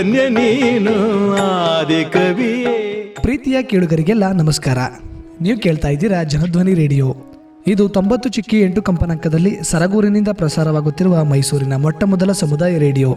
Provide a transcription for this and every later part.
ಧನ್ಯ ನೀನು ಆದಿ ಕವಿಯೇ. ಪ್ರೀತಿಯ ಕೇಳುಗರಿಗೆಲ್ಲ ನಮಸ್ಕಾರ. ನೀವು ಕೇಳ್ತಾ ಇದ್ದೀರಾ ಜನಧ್ವನಿ ರೇಡಿಯೋ. ಇದು ತೊಂಬತ್ತು ಚಿಕ್ಕಿ ಎಂಟು ಕಂಪನಾಂಕದಲ್ಲಿ ಸರಗೂರಿನಿಂದ ಪ್ರಸಾರವಾಗುತ್ತಿರುವ ಮೈಸೂರಿನ ಮೊಟ್ಟ ಮೊದಲ ಸಮುದಾಯ ರೇಡಿಯೋ.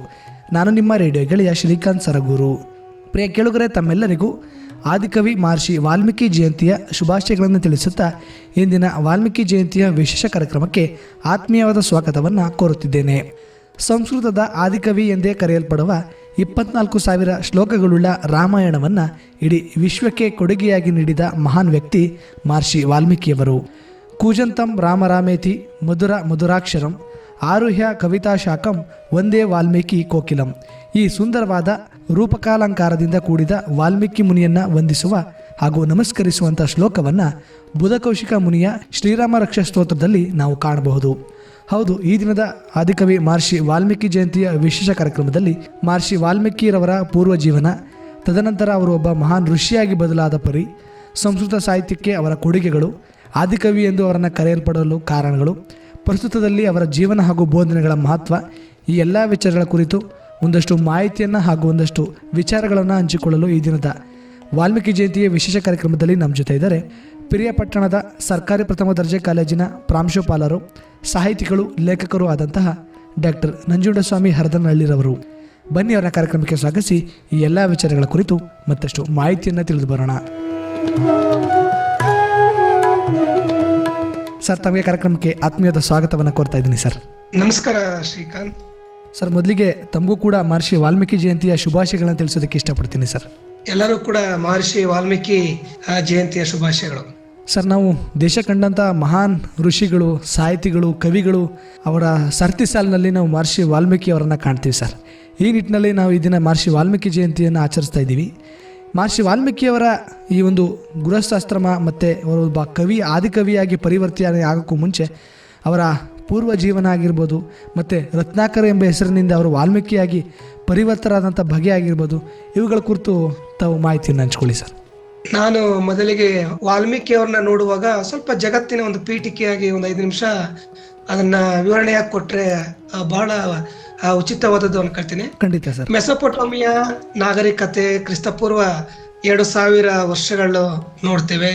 ನಾನು ನಿಮ್ಮ ರೇಡಿಯೋ ಗೆಳೆಯ ಶ್ರೀಕಾಂತ್ ಸರಗೂರು. ಪ್ರಿಯ ಕೇಳುಗರೆ, ತಮ್ಮೆಲ್ಲರಿಗೂ ಆದಿಕವಿ ಮಹರ್ಷಿ ವಾಲ್ಮೀಕಿ ಜಯಂತಿಯ ಶುಭಾಶಯಗಳನ್ನು ತಿಳಿಸುತ್ತಾ ಇಂದಿನ ವಾಲ್ಮೀಕಿ ಜಯಂತಿಯ ವಿಶೇಷ ಕಾರ್ಯಕ್ರಮಕ್ಕೆ ಆತ್ಮೀಯವಾದ ಸ್ವಾಗತವನ್ನು ಕೋರುತ್ತಿದ್ದೇನೆ. ಸಂಸ್ಕೃತದ ಆದಿಕವಿ ಎಂದೇ ಕರೆಯಲ್ಪಡುವ ಇಪ್ಪತ್ನಾಲ್ಕು ಸಾವಿರ ಶ್ಲೋಕಗಳುಳ್ಳ ರಾಮಾಯಣವನ್ನು ಇಡೀ ವಿಶ್ವಕ್ಕೆ ಕೊಡುಗೆಯಾಗಿ ನೀಡಿದ ಮಹಾನ್ ವ್ಯಕ್ತಿ ಮಹರ್ಷಿ ವಾಲ್ಮೀಕಿಯವರು. ಕೂಜಂತಂ ರಾಮರಾಮೇತಿ ಮಧುರ ಮಧುರಾಕ್ಷರಂ ಆರುಹ್ಯ ಕವಿತಾ ಶಾಖಂ ಒಂದೇ ವಾಲ್ಮೀಕಿ ಕೋಕಿಲಂ. ಈ ಸುಂದರವಾದ ರೂಪಕಾಲಂಕಾರದಿಂದ ಕೂಡಿದ ವಾಲ್ಮೀಕಿ ಮುನಿಯನ್ನ ವಂದಿಸುವ ಹಾಗೂ ನಮಸ್ಕರಿಸುವಂಥ ಶ್ಲೋಕವನ್ನು ಬುಧಕೌಶಿಕ ಮುನಿಯ ಶ್ರೀರಾಮ ರಕ್ಷಾ ಸ್ತೋತ್ರದಲ್ಲಿ ನಾವು ಕಾಣಬಹುದು. ಹೌದು, ಈ ದಿನದ ಆದಿಕವಿ ಮಹರ್ಷಿ ವಾಲ್ಮೀಕಿ ಜಯಂತಿಯ ವಿಶೇಷ ಕಾರ್ಯಕ್ರಮದಲ್ಲಿ ಮಹರ್ಷಿ ವಾಲ್ಮೀಕಿರವರ ಪೂರ್ವ ಜೀವನ ತದನಂತರ ಅವರು ಒಬ್ಬ ಮಹಾನ್ ಋಷಿಯಾಗಿ ಬದಲಾದ ಪರಿ, ಸಂಸ್ಕೃತ ಸಾಹಿತ್ಯಕ್ಕೆ ಅವರ ಕೊಡುಗೆಗಳು, ಆದಿಕವಿ ಎಂದು ಅವರನ್ನು ಕರೆಯಲ್ಪಡಲು ಕಾರಣಗಳು, ಪ್ರಸ್ತುತದಲ್ಲಿ ಅವರ ಜೀವನ ಹಾಗೂ ಬೋಧನೆಗಳ ಮಹತ್ವ, ಈ ಎಲ್ಲ ವಿಚಾರಗಳ ಕುರಿತು ಒಂದಷ್ಟು ಮಾಹಿತಿಯನ್ನು ಹಾಗೂ ಒಂದಷ್ಟು ವಿಚಾರಗಳನ್ನು ಹಂಚಿಕೊಳ್ಳಲು ಈ ದಿನದ ವಾಲ್ಮೀಕಿ ಜಯಂತಿಯ ವಿಶೇಷ ಕಾರ್ಯಕ್ರಮದಲ್ಲಿ ನಮ್ಮ ಜೊತೆ ಇದ್ದಾರೆ. ಪಿರಿಯಾಪಟ್ಟಣದ ಸರ್ಕಾರಿ ಪ್ರಥಮ ದರ್ಜೆ ಕಾಲೇಜಿನ ಪ್ರಾಂಶುಪಾಲರು ಸಾಹಿತಿಗಳು ಲೇಖಕರು ಆದಂತಹ ಡಾಕ್ಟರ್ ನಂಜುಂಡಸ್ವಾಮಿ ಹರದನಹಳ್ಳಿರವರು. ಬನ್ನಿ ಅವರ ಕಾರ್ಯಕ್ರಮಕ್ಕೆ ಸ್ವಾಗತಿಸಿ ಈ ಎಲ್ಲ ವಿಚಾರಗಳ ಕುರಿತು ಮತ್ತಷ್ಟು ಮಾಹಿತಿಯನ್ನು ತಿಳಿದು ಬರೋಣ. ಸರ್ ತಮಗೆ ಕಾರ್ಯಕ್ರಮಕ್ಕೆ ಆತ್ಮೀಯದ ಸ್ವಾಗತವನ್ನು ಕೋರ್ತಾ ಇದ್ದೀನಿ ಸರ್. ನಮಸ್ಕಾರ ಶ್ರೀಕಾಂತ್. ಸರ್ ಮೊದಲಿಗೆ ತಮಗೂ ಕೂಡ ಮಹರ್ಷಿ ವಾಲ್ಮೀಕಿ ಜಯಂತಿಯ ಶುಭಾಶಯಗಳನ್ನು ತಿಳಿಸೋದಕ್ಕೆ ಇಷ್ಟಪಡ್ತೀನಿ ಸರ್. ಎಲ್ಲರೂ ಕೂಡ ಮಹರ್ಷಿ ವಾಲ್ಮೀಕಿ ಜಯಂತಿಯ ಶುಭಾಶಯಗಳು. ಸರ್, ನಾವು ದೇಶ ಕಂಡಂಥ ಮಹಾನ್ ಋಷಿಗಳು, ಸಾಹಿತಿಗಳು, ಕವಿಗಳು ಅವರ ಸರ್ತಿ ಸಾಲಿನಲ್ಲಿ ನಾವು ಮಹರ್ಷಿ ವಾಲ್ಮೀಕಿ ಅವರನ್ನು ಕಾಣ್ತೀವಿ ಸರ್. ಈ ನಿಟ್ಟಿನಲ್ಲಿ ನಾವು ಈ ದಿನ ಮಹರ್ಷಿ ವಾಲ್ಮೀಕಿ ಜಯಂತಿಯನ್ನು ಆಚರಿಸ್ತಾ ಇದ್ದೀವಿ. ಮಹರ್ಷಿ ವಾಲ್ಮೀಕಿಯವರ ಈ ಒಂದು ಗೃಹಸ್ಥಾಶ್ರಮ ಮತ್ತು ಅವರು ಒಬ್ಬ ಕವಿ ಆದಿಕವಿಯಾಗಿ ಪರಿವರ್ತನೆ ಆಗೋಕ್ಕೂ ಮುಂಚೆ ಅವರ ಪೂರ್ವ ಜೀವನ ಆಗಿರ್ಬೋದು, ಮತ್ತು ರತ್ನಾಕರ ಎಂಬ ಹೆಸರಿನಿಂದ ಅವರು ವಾಲ್ಮೀಕಿಯಾಗಿ ಪರಿವರ್ತರಾದಂಥ ಬಗೆ ಆಗಿರ್ಬೋದು ಇವುಗಳ ಕುರಿತು ತಾವು ಮಾಹಿತಿಯನ್ನು ಹಂಚ್ಕೊಳ್ಳಿ ಸರ್. ನಾನು ಮೊದಲಿಗೆ ವಾಲ್ಮೀಕಿ ಅವ್ರನ್ನ ನೋಡುವಾಗ ಸ್ವಲ್ಪ ಜಗತ್ತಿನ ಒಂದು ಪೀಠಿಕೆಯಾಗಿ ಒಂದು ಐದು ನಿಮಿಷ ಅದನ್ನ ವಿವರಣೆಯಾಗಿ ಕೊಟ್ರೆ ಬಹಳ ಉಚಿತವಾದದ್ದು ಅನ್ಕೊಳ್ತೀನಿ ಖಂಡಿತ ಸರ್. ಮೆಸೊಪೊಟೋಮಿಯಾ ನಾಗರಿಕತೆ ಕ್ರಿಸ್ತಪೂರ್ವ ಎರಡು ಸಾವಿರ ವರ್ಷಗಳು ನೋಡ್ತೇವೆ.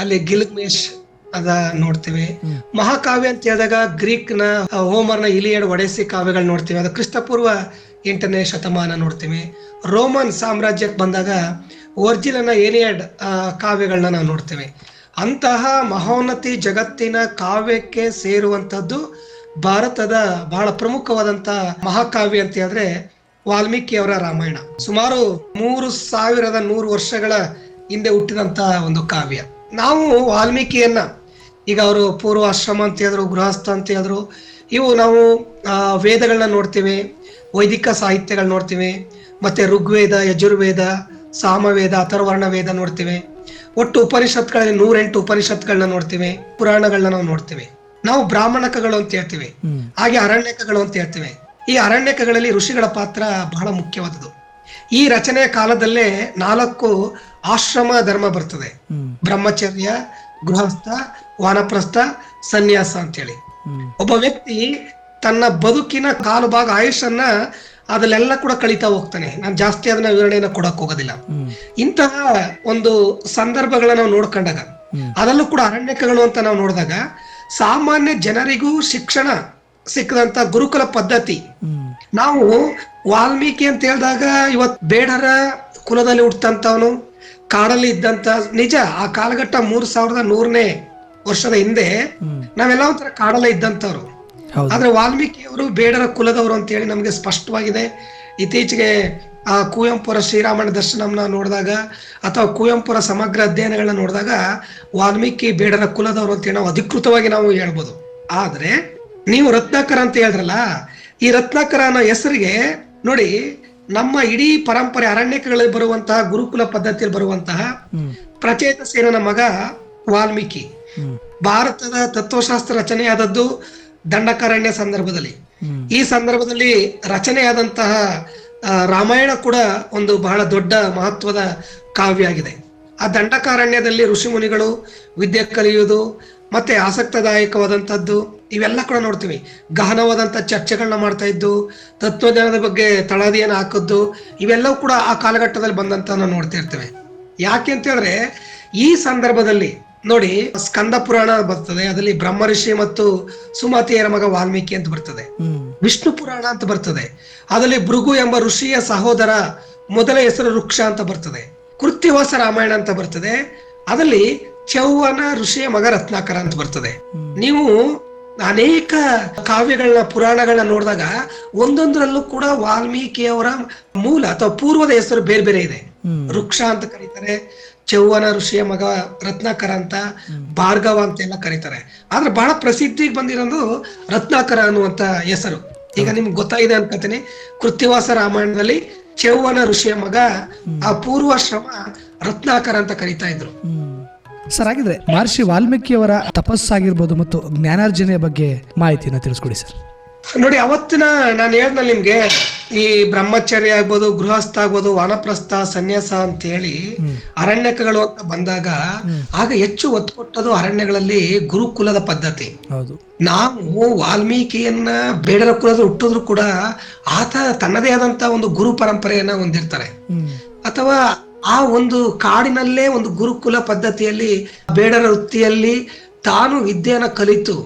ಅಲ್ಲಿ ಗಿಲ್ಗ್ಮೇಶ್ ಅದ ನೋಡ್ತೇವೆ. ಮಹಾಕಾವ್ಯ ಅಂತ ಹೇಳಿದಾಗ ಗ್ರೀಕ್ನ ಹೋಮರ್ನ ಇಲಿಯಡ್ ಒಡೆಸಿ ಕಾವ್ಯಗಳು ನೋಡ್ತೇವೆ. ಅದು ಕ್ರಿಸ್ತಪೂರ್ವ ಎಂಟನೇ ಶತಮಾನ ನೋಡ್ತೀವಿ. ರೋಮನ್ ಸಾಮ್ರಾಜ್ಯಕ್ಕೆ ಬಂದಾಗ ಒರ್ಜಿಲನ ಏನಿಯಡ್ ಕಾವ್ಯಗಳನ್ನ ನಾವು ನೋಡ್ತೇವೆ. ಅಂತಹ ಮಹೋನ್ನತಿ ಜಗತ್ತಿನ ಕಾವ್ಯಕ್ಕೆ ಸೇರುವಂತದ್ದು ಭಾರತದ ಬಹಳ ಪ್ರಮುಖವಾದಂತ ಮಹಾಕಾವ್ಯ ಅಂತ ಹೇಳಿದ್ರೆ ವಾಲ್ಮೀಕಿ ಅವರ ರಾಮಾಯಣ. ಸುಮಾರು ಮೂರು ಸಾವಿರದ ನೂರು ವರ್ಷಗಳ ಹಿಂದೆ ಹುಟ್ಟಿದಂತ ಒಂದು ಕಾವ್ಯ. ನಾವು ವಾಲ್ಮೀಕಿಯನ್ನ, ಈಗ ಅವರು ಪೂರ್ವಾಶ್ರಮ ಅಂತ ಹೇಳಿದ್ರು, ಗೃಹಸ್ಥ ಅಂತ ಹೇಳಿದ್ರು, ಇವು ನಾವು ವೇದಗಳನ್ನ ನೋಡ್ತೀವಿ. ವೈದಿಕ ಸಾಹಿತ್ಯಗಳು ನೋಡ್ತೀವಿ ಮತ್ತೆ ಋಗ್ವೇದ ಯಜುರ್ವೇದ ಸಾಮವೇದ ಅಥರ್ವರ್ಣ ವೇದ ನೋಡ್ತೀವಿ. ಒಟ್ಟು ಉಪನಿಷತ್ಗಳಲ್ಲಿ ನೂರೆಂಟು ಉಪನಿಷತ್ಗಳನ್ನ ನೋಡ್ತೀವಿ ಪುರಾಣಗಳನ್ನ ನಾವು ನೋಡ್ತೀವಿ. ನಾವು ಬ್ರಾಹ್ಮಣಕಗಳು ಅಂತ ಹೇಳ್ತೀವಿ ಹಾಗೆ ಅರಣ್ಯಕಗಳು ಅಂತ ಹೇಳ್ತೀವಿ. ಈ ಅರಣ್ಯಕಗಳಲ್ಲಿ ಋಷಿಗಳ ಪಾತ್ರ ಬಹಳ ಮುಖ್ಯವಾದದ್ದು. ಈ ರಚನೆಯ ಕಾಲದಲ್ಲೇ ನಾಲ್ಕು ಆಶ್ರಮ ಧರ್ಮ ಬರ್ತದೆ. ಬ್ರಹ್ಮಚರ್ಯ ಗೃಹಸ್ಥ ವಾನಪ್ರಸ್ಥ ಸನ್ಯಾಸ ಅಂತೇಳಿ. ಹೇಳಿ ಒಬ್ಬ ವ್ಯಕ್ತಿ ತನ್ನ ಬದುಕಿನ ಕಾಲು ಭಾಗ ಆಯುಷನ್ನ ಅದಲ್ಲೆಲ್ಲ ಕೂಡ ಕಳೀತಾ ಹೋಗ್ತಾನೆ. ನಾನು ಜಾಸ್ತಿ ಅದನ್ನ ವಿವರಣೆಯನ್ನ ಕೊಡಕ್ ಹೋಗೋದಿಲ್ಲ. ಇಂತಹ ಒಂದು ಸಂದರ್ಭಗಳನ್ನ ನಾವು ನೋಡ್ಕೊಂಡಾಗ. ಅದರಲ್ಲೂ ಕೂಡ ಅರಣ್ಯಕಗಳು ಅಂತ ನಾವು ನೋಡಿದಾಗ ಸಾಮಾನ್ಯ ಜನರಿಗೂ ಶಿಕ್ಷಣ ಸಿಕ್ಕದಂತ ಗುರುಕುಲ ಪದ್ಧತಿ. ನಾವು ವಾಲ್ಮೀಕಿ ಅಂತ ಹೇಳಿದಾಗ ಇವತ್ ಬೇಡರ ಕುಲದಲ್ಲಿ ಹುಟ್ಟಂತವನು ಕಾಡಲ್ಲಿ ಇದ್ದಂತ ನಿಜ ಆ ಕಾಲಘಟ್ಟ ಮೂರ್ ಸಾವಿರದ ನೂರನೇ ವರ್ಷದ ಹಿಂದೆ ನಾವೆಲ್ಲ ಒಂಥರ ಕಾಡಲ್ಲೇ ಇದ್ದಂತವ್ರು. ಆದ್ರೆ ವಾಲ್ಮೀಕಿಯವರು ಬೇಡರ ಕುಲದವರು ಅಂತ ಹೇಳಿ ನಮಗೆ ಸ್ಪಷ್ಟವಾಗಿದೆ. ಇತ್ತೀಚೆಗೆ ಆ ಕುವೆಂಪುರ ಶ್ರೀರಾಮನ ದರ್ಶನಂನ ನೋಡಿದಾಗ ಅಥವಾ ಕುವೆಂಪುರ ಸಮಗ್ರ ಅಧ್ಯಯನಗಳನ್ನ ನೋಡಿದಾಗ ವಾಲ್ಮೀಕಿ ಬೇಡರ ಕುಲದವರು ಅಂತ ನಾವು ಅಧಿಕೃತವಾಗಿ ನಾವು ಹೇಳ್ಬೋದು. ಆದ್ರೆ ನೀವು ರತ್ನಾಕರ ಅಂತ ಹೇಳಿದ್ರಲ್ಲ ಈ ರತ್ನಾಕರ ಅನ್ನೋ ಹೆಸರಿಗೆ ನೋಡಿ ನಮ್ಮ ಇಡೀ ಪರಂಪರೆ ಅರಣ್ಯಕಗಳಲ್ಲಿ ಬರುವಂತಹ ಗುರುಕುಲ ಪದ್ಧತಿಯಲ್ಲಿ ಬರುವಂತಹ ಪ್ರಚೇತ ಸೇನನ ಮಗ ವಾಲ್ಮೀಕಿ. ಭಾರತದ ತತ್ವಶಾಸ್ತ್ರ ರಚನೆಯಾದದ್ದು ದಂಡಕಾರಣ್ಯ ಸಂದರ್ಭದಲ್ಲಿ. ಈ ಸಂದರ್ಭದಲ್ಲಿ ರಚನೆಯಾದಂತಹ ರಾಮಾಯಣ ಕೂಡ ಒಂದು ಬಹಳ ದೊಡ್ಡ ಮಹತ್ವದ ಕಾವ್ಯ ಆಗಿದೆ ಆ ದಂಡಕಾರಣ್ಯದಲ್ಲಿ ಋಷಿ ಮುನಿಗಳು ವಿದ್ಯೆ ಕಲಿಯುವುದು ಮತ್ತೆ ಆಸಕ್ತದಾಯಕವಾದಂಥದ್ದು ಇವೆಲ್ಲ ಕೂಡ ನೋಡ್ತೀವಿ. ಗಹನವಾದಂಥ ಚರ್ಚೆಗಳನ್ನ ಮಾಡ್ತಾ ಇದ್ದು ತತ್ವಜ್ಞಾನದ ಬಗ್ಗೆ ತಳದಿಯನ್ನು ಹಾಕದ್ದು ಇವೆಲ್ಲವೂ ಕೂಡ ಆ ಕಾಲಘಟ್ಟದಲ್ಲಿ ಬಂದಂತ ನಾವು ನೋಡ್ತಾ ಇರ್ತೇವೆ. ಯಾಕೆ ಅಂತ ಹೇಳಿದ್ರೆ ಈ ಸಂದರ್ಭದಲ್ಲಿ ನೋಡಿ ಸ್ಕಂದ ಪುರಾಣ ಬರ್ತದೆ ಅದರಲ್ಲಿ ಬ್ರಹ್ಮ ಋಷಿ ಮತ್ತು ಸುಮತಿಯರ ಮಗ ವಾಲ್ಮೀಕಿ ಅಂತ ಬರ್ತದೆ. ವಿಷ್ಣು ಪುರಾಣ ಅಂತ ಬರ್ತದೆ. ಅದರಲ್ಲಿ ಭೃಗು ಎಂಬ ಋಷಿಯ ಸಹೋದರ ಮೊದಲ ಹೆಸರು ವೃಕ್ಷ ಅಂತ ಬರ್ತದೆ. ಕೃತ್ಯವಾಸ ರಾಮಾಯಣ ಅಂತ ಬರ್ತದೆ. ಅದರಲ್ಲಿ ಚೌವನ ಋಷಿಯ ಮಗ ರತ್ನಾಕರ ಅಂತ ಬರ್ತದೆ. ನೀವು ಅನೇಕ ಕಾವ್ಯಗಳನ್ನ ಪುರಾಣಗಳನ್ನ ನೋಡಿದಾಗ ಒಂದೊಂದರಲ್ಲೂ ಕೂಡ ವಾಲ್ಮೀಕಿಯವರ ಮೂಲ ಅಥವಾ ಪೂರ್ವದ ಹೆಸರು ಬೇರೆ ಬೇರೆ ಇದೆ. ವೃಕ್ಷ ಅಂತ ಕರೀತಾರೆ. ಚೌವನ ಋಷಿಯ ಮಗ ರತ್ನಾಕರ ಅಂತ ಭಾರ್ಗವ ಅಂತ ಎಲ್ಲ ಕರೀತಾರೆ. ಆದ್ರೆ ಬಹಳ ಪ್ರಸಿದ್ಧಿಗೆ ಬಂದಿರೋದು ರತ್ನಾಕರ ಅನ್ನುವಂತ ಹೆಸರು. ಈಗ ನಿಮ್ಗೆ ಗೊತ್ತಾಗಿದೆ ಅನ್ಕೋತೀನಿ. ಕೃತ್ಯವಾಸ ರಾಮಾಯಣದಲ್ಲಿ ಚೌವನ ಋಷಿಯ ಮಗ ಆ ಪೂರ್ವಾಶ್ರಮ ರತ್ನಾಕರ ಅಂತ ಕರೀತಾ ಇದ್ರು. ಸರ್ ಹಾಗಿದ್ರೆ ಮಹರ್ಷಿ ವಾಲ್ಮೀಕಿಯವರ ತಪಸ್ಸಾಗಿರ್ಬೋದು ಮತ್ತು ಜ್ಞಾನಾರ್ಜನೆಯ ಬಗ್ಗೆ ಮಾಹಿತಿಯನ್ನು ತಿಳಿಸ್ಕೊಡಿ ಸರ್. ನೋಡಿ ಅವತ್ತಿನ ನಾನು ಹೇಳ್ದಲ್ಲ ನಿಮ್ಗೆ ಈ ಬ್ರಹ್ಮಚರ್ಯ ಆಗ್ಬೋದು ಗೃಹಸ್ಥ ಆಗ್ಬೋದು ವಾನಪ್ರಸ್ಥ ಸನ್ಯಾಸ ಅಂತ ಹೇಳಿ ಅರಣ್ಯಕಗಳು ಅಂತ ಬಂದಾಗ ಆಗ ಹೆಚ್ಚು ಒತ್ತು ಕೊಟ್ಟದು ಅರಣ್ಯಗಳಲ್ಲಿ ಗುರುಕುಲದ ಪದ್ಧತಿ. ನಾವು ವಾಲ್ಮೀಕಿಯನ್ನ ಬೇಡರ ಕುಲದ ಹುಟ್ಟಿದ್ರು ಕೂಡ ಆತ ತನ್ನದೇ ಆದಂತ ಒಂದು ಗುರು ಪರಂಪರೆಯನ್ನ ಹೊಂದಿರ್ತಾರೆ. ಅಥವಾ ಆ ಒಂದು ಕಾಡಿನಲ್ಲೇ ಒಂದು ಗುರುಕುಲ ಪದ್ಧತಿಯಲ್ಲಿ ಬೇಡರ ವೃತ್ತಿಯಲ್ಲಿ ತಾನು ವಿದ್ಯೆಯನ್ನ ಕಲಿತು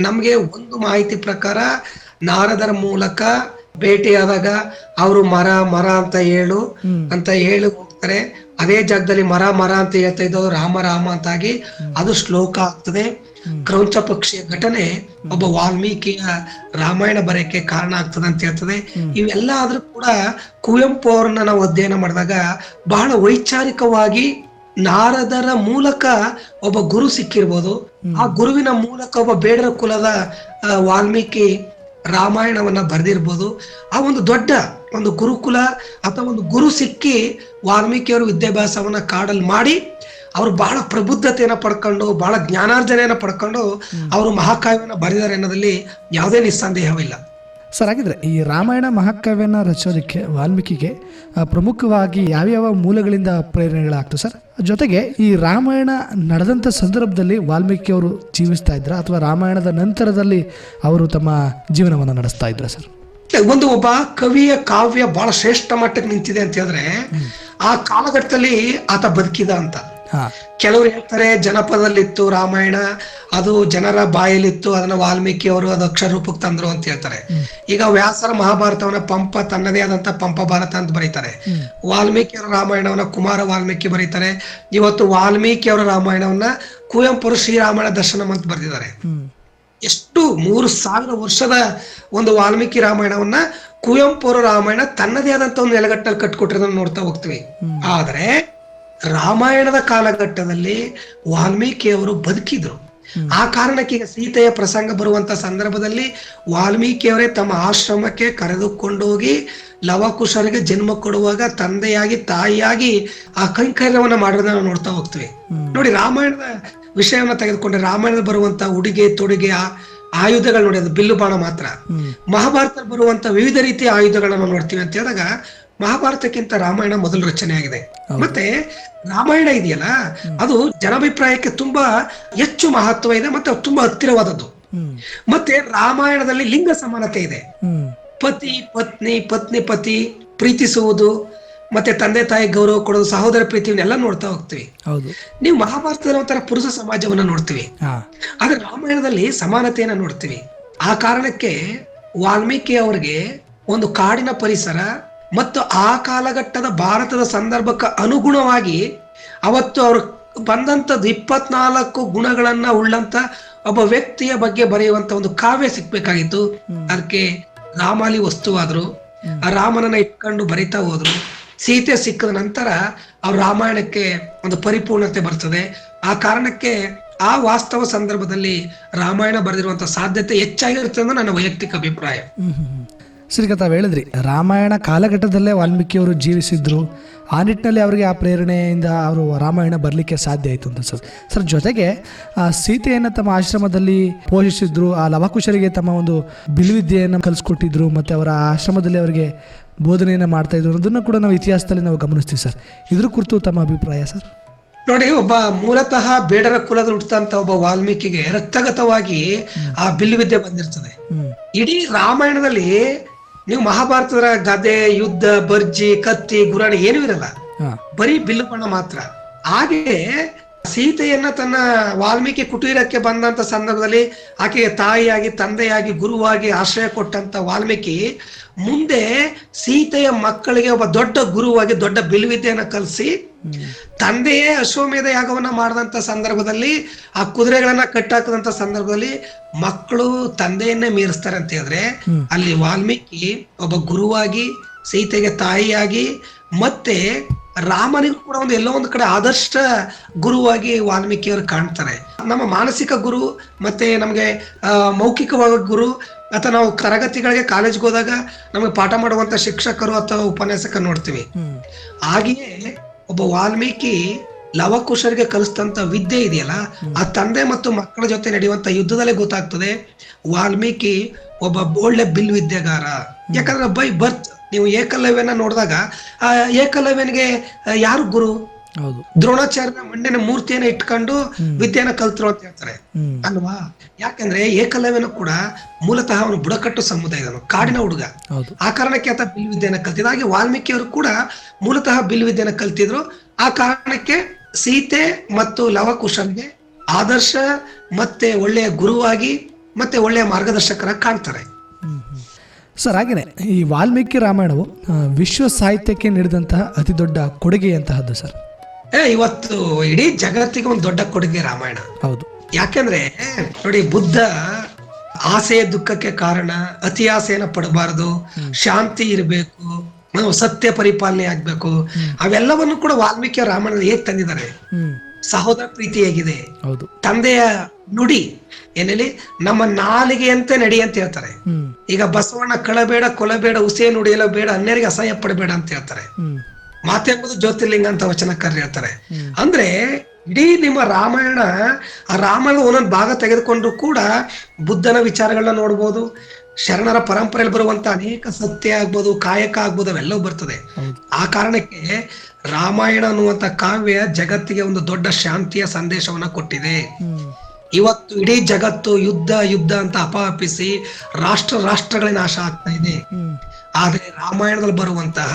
ನಮಗೆ ಒಂದು ಮಾಹಿತಿ ಪ್ರಕಾರ ನಾರದರ ಮೂಲಕ ಭೇಟಿಯಾದಾಗ ಅವರು ಮರ ಮರ ಅಂತ ಹೇಳು ಅಂತ ಹೇಳಿ ಹೋಗ್ತಾರೆ. ಅದೇ ಜಾಗದಲ್ಲಿ ಮರ ಮರ ಅಂತ ಹೇಳ್ತಾ ಇದ್ದವರು ರಾಮ ರಾಮ ಅಂತಾಗಿ ಅದು ಶ್ಲೋಕ ಆಗ್ತದೆ. ಕ್ರೌಂಚ ಪಕ್ಷಿಯ ಘಟನೆ ಒಬ್ಬ ವಾಲ್ಮೀಕಿಯ ರಾಮಾಯಣ ಬರೆಯಕ್ಕೆ ಕಾರಣ ಆಗ್ತದೆ ಅಂತ ಹೇಳ್ತದೆ. ಇವೆಲ್ಲ ಆದ್ರೂ ಕೂಡ ಕುವೆಂಪು ಅವ್ರನ್ನ ನಾವು ಅಧ್ಯಯನ ಮಾಡಿದಾಗ ಬಹಳ ವೈಚಾರಿಕವಾಗಿ ನಾರದರ ಮೂಲಕ ಒಬ್ಬ ಗುರು ಸಿಕ್ಕಿರ್ಬೋದು. ಆ ಗುರುವಿನ ಮೂಲಕ ಒಬ್ಬ ಬೇಡರ ಕುಲದ ವಾಲ್ಮೀಕಿ ರಾಮಾಯಣವನ್ನ ಬರೆದಿರ್ಬೋದು. ಆ ಒಂದು ದೊಡ್ಡ ಒಂದು ಗುರುಕುಲ ಅಥವಾ ಒಂದು ಗುರು ಸಿಕ್ಕಿ ವಾಲ್ಮೀಕಿಯವರು ವಿದ್ಯಾಭ್ಯಾಸವನ್ನ ಕಾಡಲ್ಲಿ ಮಾಡಿ ಅವರು ಬಹಳ ಪ್ರಬುದ್ಧತೆಯನ್ನು ಪಡ್ಕೊಂಡು ಬಹಳ ಜ್ಞಾನಾರ್ಜನೆಯನ್ನ ಪಡ್ಕೊಂಡು ಅವರು ಮಹಾಕಾವ್ಯನ ಬರೆದಾರೆ ಅನ್ನೋದಲ್ಲಿ ಯಾವುದೇ ನಿಸ್ಸಂದೇಹವಿಲ್ಲ. ಸರ್, ಹಾಗಿದ್ರೆ ಈ ರಾಮಾಯಣ ಮಹಾಕಾವ್ಯನ ರಚೋದಕ್ಕೆ ವಾಲ್ಮೀಕಿಗೆ ಪ್ರಮುಖವಾಗಿ ಯಾವ್ಯಾವ ಮೂಲಗಳಿಂದ ಪ್ರೇರಣೆಗಳಾಗ್ತವೆ ಸರ್? ಜೊತೆಗೆ ಈ ರಾಮಾಯಣ ನಡೆದಂಥ ಸಂದರ್ಭದಲ್ಲಿ ವಾಲ್ಮೀಕಿ ಅವರು ಜೀವಿಸ್ತಾ ಇದ್ರ ಅಥವಾ ರಾಮಾಯಣದ ನಂತರದಲ್ಲಿ ಅವರು ತಮ್ಮ ಜೀವನವನ್ನು ನಡೆಸ್ತಾ ಇದ್ರ ಸರ್? ಒಂದು ಒಬ್ಬ ಕವಿಯ ಕಾವ್ಯ ಬಹಳ ಶ್ರೇಷ್ಠ ಮಟ್ಟಕ್ಕೆ ನಿಂತಿದೆ ಅಂತ ಹೇಳಿದ್ರೆ, ಆ ಕಾಲಘಟ್ಟದಲ್ಲಿ ಆತ ಬದುಕಿದ ಅಂತ. ಕೆಲವರು ಹೇಳ್ತಾರೆ ಜನಪದಲ್ಲಿತ್ತು ರಾಮಾಯಣ ಅದು ಜನರ ಬಾಯಲ್ಲಿತ್ತು ಅದನ್ನ ವಾಲ್ಮೀಕಿ ಅವರು ಅದು ಅಕ್ಷರ ರೂಪಕ್ಕೆ ತಂದ್ರು ಅಂತ ಹೇಳ್ತಾರೆ. ಈಗ ವ್ಯಾಸರ ಮಹಾಭಾರತವನ್ನ ಪಂಪ ತನ್ನದೇ ಆದಂತ ಪಂಪ ಭಾರತ ಅಂತ ಬರೀತಾರೆ. ವಾಲ್ಮೀಕಿ ಅವರ ರಾಮಾಯಣವನ್ನ ಕುಮಾರ ವಾಲ್ಮೀಕಿ ಬರೀತಾರೆ. ಇವತ್ತು ವಾಲ್ಮೀಕಿ ಅವರ ರಾಮಾಯಣವನ್ನ ಕುವೆಂಪು ಅವರು ಶ್ರೀರಾಮಾಯಣ ದರ್ಶನಂ ಅಂತ ಬರೆದಿದ್ದಾರೆ. ಎಷ್ಟು ಮೂರು ಸಾವಿರ ವರ್ಷದ ಒಂದು ವಾಲ್ಮೀಕಿ ರಾಮಾಯಣವನ್ನ ಕುವೆಂಪು ಅವರ ರಾಮಾಯಣ ತನ್ನದೇ ಆದಂತ ಒಂದು ನೆಲೆಗಟ್ಟಲ್ಲಿ ಕಟ್ಕೊಟ್ಟಿರೋದನ್ನ ನೋಡ್ತಾ ಹೋಗ್ತೀವಿ. ಆದ್ರೆ ರಾಮಾಯಣದ ಕಾಲಘಟ್ಟದಲ್ಲಿ ವಾಲ್ಮೀಕಿಯವರು ಬದುಕಿದ್ರು. ಆ ಕಾರಣಕ್ಕೆ ಈಗ ಸೀತೆಯ ಪ್ರಸಂಗ ಬರುವಂತ ಸಂದರ್ಭದಲ್ಲಿ ವಾಲ್ಮೀಕಿಯವರೇ ತಮ್ಮ ಆಶ್ರಮಕ್ಕೆ ಕರೆದುಕೊಂಡೋಗಿ ಲವಕುಶರಿಗೆ ಜನ್ಮ ಕೊಡುವಾಗ ತಂದೆಯಾಗಿ ತಾಯಿಯಾಗಿ ಆ ಕೈಂಕರ್ಯವನ್ನ ಮಾಡೋದನ್ನ ನಾವು ನೋಡ್ತಾ ಹೋಗ್ತೀವಿ. ನೋಡಿ ರಾಮಾಯಣದ ವಿಷಯವನ್ನ ತೆಗೆದುಕೊಂಡ್ರೆ ರಾಮಾಯಣದಲ್ಲಿ ಬರುವಂತ ಉಡುಗೆ ತೊಡುಗೆ ಆಯುಧಗಳು ನೋಡಿ ಅದು ಬಿಲ್ಲು ಬಾಣ ಮಾತ್ರ. ಮಹಾಭಾರತ ಬರುವಂತ ವಿವಿಧ ರೀತಿಯ ಆಯುಧಗಳನ್ನ ನೋಡ್ತೀವಿ ಅಂತ ಹೇಳಿದಾಗ ಮಹಾಭಾರತಕ್ಕಿಂತ ರಾಮಾಯಣ ಮೊದಲು ರಚನೆ ಆಗಿದೆ ಮತ್ತೆ ರಾಮಾಯಣ ಇದೆಯಲ್ಲ ಅದು ಜನಾಭಿಪ್ರಾಯಕ್ಕೆ ತುಂಬಾ ಹೆಚ್ಚು ಮಹತ್ವ ಇದೆ ಮತ್ತೆ ತುಂಬಾ ಹತ್ತಿರವಾದದ್ದು. ಮತ್ತೆ ರಾಮಾಯಣದಲ್ಲಿ ಲಿಂಗ ಸಮಾನತೆ ಇದೆ. ಪತಿ ಪತ್ನಿ ಪತ್ನಿ ಪತಿ ಪ್ರೀತಿಸುವುದು ಮತ್ತೆ ತಂದೆ ತಾಯಿ ಗೌರವ ಕೊಡೋದು ಸಹೋದರ ಪ್ರೀತಿಯನ್ನೆಲ್ಲ ನೋಡ್ತಾ ಹೋಗ್ತೀವಿ. ನೀವು ಮಹಾಭಾರತದಲ್ಲಿ ಒಂಥರ ಪುರುಷ ಸಮಾಜವನ್ನ ನೋಡ್ತೀವಿ. ಆದ್ರೆ ರಾಮಾಯಣದಲ್ಲಿ ಸಮಾನತೆಯನ್ನ ನೋಡ್ತೀವಿ. ಆ ಕಾರಣಕ್ಕೆ ವಾಲ್ಮೀಕಿ ಅವರಿಗೆ ಒಂದು ಕಾಡಿನ ಪರಿಸರ ಮತ್ತು ಆ ಕಾಲಘಟ್ಟದ ಭಾರತದ ಸಂದರ್ಭಕ್ಕೆ ಅನುಗುಣವಾಗಿ ಅವತ್ತು ಅವರು ಬಂದಂಥದ್ದು ಇಪ್ಪತ್ನಾಲ್ಕು ಗುಣಗಳನ್ನ ಉಳ್ಳಂತ ಒಬ್ಬ ವ್ಯಕ್ತಿಯ ಬಗ್ಗೆ ಬರೆಯುವಂತ ಒಂದು ಕಾವ್ಯ ಸಿಕ್ಬೇಕಾಗಿತ್ತು ಅದಕ್ಕೆ ರಾಮಾಲಿ ವಸ್ತುವಾದ್ರು ಆ ರಾಮನನ್ನ ಇಟ್ಕೊಂಡು ಬರಿತಾ ಹೋದ್ರು. ಸೀತೆ ಸಿಕ್ಕದ ನಂತರ ಅವ್ರ ರಾಮಾಯಣಕ್ಕೆ ಒಂದು ಪರಿಪೂರ್ಣತೆ ಬರ್ತದೆ. ಆ ಕಾರಣಕ್ಕೆ ಆ ವಾಸ್ತವ ಸಂದರ್ಭದಲ್ಲಿ ರಾಮಾಯಣ ಬರೆದಿರುವಂತ ಸಾಧ್ಯತೆ ಹೆಚ್ಚಾಗಿರುತ್ತೆ ಅಂತ ನನ್ನ ವೈಯಕ್ತಿಕ ಅಭಿಪ್ರಾಯ. ಸರಿ ತಾವು ಹೇಳಿದ್ರಿ ರಾಮಾಯಣ ಕಾಲಘಟ್ಟದಲ್ಲೇ ವಾಲ್ಮೀಕಿಯವರು ಜೀವಿಸಿದ್ರು. ಆ ನಿಟ್ಟಿನಲ್ಲಿ ಅವರಿಗೆ ಆ ಪ್ರೇರಣೆಯಿಂದ ಅವರು ರಾಮಾಯಣ ಬರಲಿಕ್ಕೆ ಸಾಧ್ಯ ಆಯಿತು ಅಂತ ಸರ್. ಸರ್ ಜೊತೆಗೆ ಆ ಸೀತೆಯನ್ನು ತಮ್ಮ ಆಶ್ರಮದಲ್ಲಿ ಪೋಷಿಸಿದ್ರು ಆ ಲವಕುಶರಿಗೆ ತಮ್ಮ ಒಂದು ಬಿಲ್ವಿದ್ಯೆಯನ್ನು ಕಲಿಸ್ಕೊಟ್ಟಿದ್ರು ಮತ್ತು ಅವರ ಆಶ್ರಮದಲ್ಲಿ ಅವರಿಗೆ ಬೋಧನೆಯನ್ನು ಮಾಡ್ತಾ ಇದ್ರು ಅನ್ನೋದನ್ನು ಕೂಡ ನಾವು ಇತಿಹಾಸದಲ್ಲಿ ನಾವು ಗಮನಿಸ್ತೀವಿ ಸರ್. ಇದ್ರ ಕುರಿತು ತಮ್ಮ ಅಭಿಪ್ರಾಯ ಸರ್? ನೋಡಿ ಒಬ್ಬ ಮೂಲತಃ ಬೇಡರ ಕುಲದ ಹುಟ್ಟಂತ ಒಬ್ಬ ವಾಲ್ಮೀಕಿಗೆ ರಕ್ತಗತವಾಗಿ ಆ ಬಿಲ್ವಿದ್ಯೆ ಬಂದಿರ್ತದೆ. ಇಡೀ ರಾಮಾಯಣದಲ್ಲಿ ನೀವು ಮಹಾಭಾರತದ ಗದೆ ಯುದ್ಧ ಬರ್ಜಿ ಕತ್ತಿ ಗುರಾಣಿ ಏನೂ ಇರಲ್ಲ. ಬರೀ ಬಿಲ್ಲು ಬಣ್ಣ ಮಾತ್ರ. ಹಾಗೆ ಸೀತೆಯನ್ನ ತನ್ನ ವಾಲ್ಮೀಕಿ ಕುಟೀರಕ್ಕೆ ಬಂದಂತ ಸಂದರ್ಭದಲ್ಲಿ ಆಕೆಗೆ ತಾಯಿಯಾಗಿ ತಂದೆಯಾಗಿ ಗುರುವಾಗಿ ಆಶ್ರಯ ಕೊಟ್ಟಂತ ವಾಲ್ಮೀಕಿ ಮುಂದೆ ಸೀತೆಯ ಮಕ್ಕಳಿಗೆ ಒಬ್ಬ ದೊಡ್ಡ ಗುರುವಾಗಿ ದೊಡ್ಡ ಬಿಲ್ವಿದ್ಯೆಯನ್ನ ಕಲಿಸಿ ತಂದೆಯೇ ಅಶ್ವಮೇಧ ಯಾಗವನ್ನ ಮಾಡಿದಂತ ಸಂದರ್ಭದಲ್ಲಿ ಆ ಕುದುರೆಗಳನ್ನ ಕಟ್ಟಾಕದಂತ ಸಂದರ್ಭದಲ್ಲಿ ಮಕ್ಕಳು ತಂದೆಯನ್ನೇ ಮೀರಿಸ್ತಾರೆ ಅಂತ ಹೇಳಿದ್ರೆ ಅಲ್ಲಿ ವಾಲ್ಮೀಕಿ ಒಬ್ಬ ಗುರುವಾಗಿ ಸೀತೆಗೆ ತಾಯಿಯಾಗಿ ಮತ್ತೆ ರಾಮನಿಗೂ ಕೂಡ ಒಂದು ಎಲ್ಲೋ ಒಂದು ಕಡೆ ಆದರ್ಶ ಗುರುವಾಗಿ ವಾಲ್ಮೀಕಿಯವರು ಕಾಣ್ತಾರೆ. ನಮ್ಮ ಮಾನಸಿಕ ಗುರು ಮತ್ತೆ ನಮಗೆ ಮೌಖಿಕವಾದ ಗುರು ಅಥವಾ ನಾವು ತರಗತಿಗಳಿಗೆ ಕಾಲೇಜ್ಗೆ ಹೋದಾಗ ನಮಗೆ ಪಾಠ ಮಾಡುವಂತ ಶಿಕ್ಷಕರು ಅಥವಾ ಉಪನ್ಯಾಸಕ ನೋಡ್ತೀವಿ. ಹಾಗೆಯೇ ಒಬ್ಬ ವಾಲ್ಮೀಕಿ ಲವಕುಶರಿಗೆ ಕಲಿಸಿದಂತ ವಿದ್ಯೆ ಇದೆಯಲ್ಲ ಆ ತಂದೆ ಮತ್ತು ಮಕ್ಕಳ ಜೊತೆ ನಡೆಯುವಂತ ಯುದ್ಧದಲ್ಲೇ ಗೊತ್ತಾಗ್ತದೆ ವಾಲ್ಮೀಕಿ ಒಬ್ಬ ಒಳ್ಳೆ ಬಿಲ್ ವಿದ್ಯೆಗಾರ. ಯಾಕಂದ್ರೆ ಬೈ ಬರ್ತ್ ನೀವು ಏಕಲವ್ಯನ ನೋಡಿದಾಗ ಆ ಏಕಲವ್ಯನಿಗೆ ಯಾರು ಗುರು? ಹೌದು. ದ್ರೋಣಾಚಾರ್ಯನ ಮಣ್ಣಿನ ಮೂರ್ತಿಯನ್ನ ಇಟ್ಕೊಂಡು ವಿದ್ಯೆಯನ್ನ ಕಲ್ತರು ಅಂತ ಹೇಳ್ತಾರೆ. ಅಲ್ವಾ? ಯಾಕಂದ್ರೆ ಏಕಲವ್ಯನ ಕೂಡ ಮೂಲತಃ ಅವನು ಬುಡಕಟ್ಟು ಸಮುದಾಯದನು ಕಾಡಿನ ಹುಡುಗ. ಆ ಕಾರಣಕ್ಕೆ ಆತ ಬಿಲ್ ವಿದ್ಯೆಯನ್ನ ಕಲ್ತಿದ್ದ. ಹಾಗೆ ವಾಲ್ಮೀಕಿಯವರು ಕೂಡ ಮೂಲತಃ ಬಿಲ್ ವಿದ್ಯೆಯನ್ನ ಕಲ್ತಿದ್ರು. ಆ ಕಾರಣಕ್ಕೆ ಸೀತೆ ಮತ್ತು ಲವಕುಶನ್ಗೆ ಆದರ್ಶ ಮತ್ತೆ ಒಳ್ಳೆಯ ಗುರುವಾಗಿ ಮತ್ತೆ ಒಳ್ಳೆಯ ಮಾರ್ಗದರ್ಶಕರ ಕಾಣ್ತಾರೆ. ಸರ್ ಹಾಗೇನೆ ಈ ವಾಲ್ಮೀಕಿ ರಾಮಾಯಣವು ವಿಶ್ವ ಸಾಹಿತ್ಯಕ್ಕೆ ನೀಡಿದಂತಹ ಅತಿ ದೊಡ್ಡ ಕೊಡುಗೆಯಂತಹದ್ದು ಸರ್. ಇವತ್ತು ಇಡೀ ಜಗತ್ತಿಗೆ ಒಂದು ದೊಡ್ಡ ಕೊಡುಗೆ ರಾಮಾಯಣ. ಹೌದು. ಯಾಕೆಂದ್ರೆ ನೋಡಿ ಬುದ್ಧ ಆಸೆಯ ದುಃಖಕ್ಕೆ ಕಾರಣ ಅತಿ ಆಸೆಯನ್ನ ಪಡಬಾರದು ಶಾಂತಿ ಇರಬೇಕು ಸತ್ಯ ಪರಿಪಾಲನೆ ಆಗ್ಬೇಕು ಅವೆಲ್ಲವನ್ನು ಕೂಡ ವಾಲ್ಮೀಕಿ ರಾಮಾಯಣ ಹೇಗ್ ತಂದಿದ್ದಾರೆ? ಸಹೋದರ ಪ್ರೀತಿ ಹೇಗಿದೆ? ಹೌದು. ತಂದೆಯ ನುಡಿ ಏನೇಳಿ ನಮ್ಮ ನಾಲಿಗೆಯಂತೆ ನಡಿ ಅಂತ ಹೇಳ್ತಾರೆ. ಈಗ ಬಸವಣ್ಣ ಕಳಬೇಡ ಕೊಲಬೇಡ ಉಸೇ ನುಡಿಯಲ್ಲ ಬೇಡ ಅನ್ಯರಿಗೆ ಅಸಹ್ಯ ಪಡಬೇಡ ಅಂತ ಹೇಳ್ತಾರೆ. ಮಾತೆಂಬುದು ಜ್ಯೋತಿರ್ಲಿಂಗ ಅಂತ ವಚನಕಾರರು ಹೇಳ್ತಾರೆ. ಅಂದ್ರೆ ಇಡೀ ನಿಮ್ಮ ರಾಮಾಯಣ ಆ ರಾಮಾಯಣದ ಒಂದೊಂದು ಭಾಗ ತೆಗೆದುಕೊಂಡ್ರು ಕೂಡ ಬುದ್ಧನ ವಿಚಾರಗಳನ್ನ ನೋಡ್ಬೋದು ಶರಣರ ಪರಂಪರೆಯಲ್ಲಿ ಬರುವಂತ ಅನೇಕ ಸತ್ಯ ಆಗ್ಬೋದು ಕಾಯಕ ಆಗ್ಬೋದು ಅವೆಲ್ಲವೂ ಬರ್ತದೆ. ಆ ಕಾರಣಕ್ಕೆ ರಾಮಾಯಣ ಅನ್ನುವಂತ ಕಾವ್ಯ ಜಗತ್ತಿಗೆ ಒಂದು ದೊಡ್ಡ ಶಾಂತಿಯ ಸಂದೇಶವನ್ನ ಕೊಟ್ಟಿದೆ. ಇವತ್ತು ಇಡೀ ಜಗತ್ತು ಯುದ್ಧ ಯುದ್ಧ ಅಂತ ಅಪಹಪಿಸಿ ರಾಷ್ಟ್ರ ರಾಷ್ಟ್ರಗಳೇ ನಾಶ ಆಗ್ತಾ ಇದೆ. ಆದ್ರೆ ರಾಮಾಯಣದಲ್ಲಿ ಬರುವಂತಹ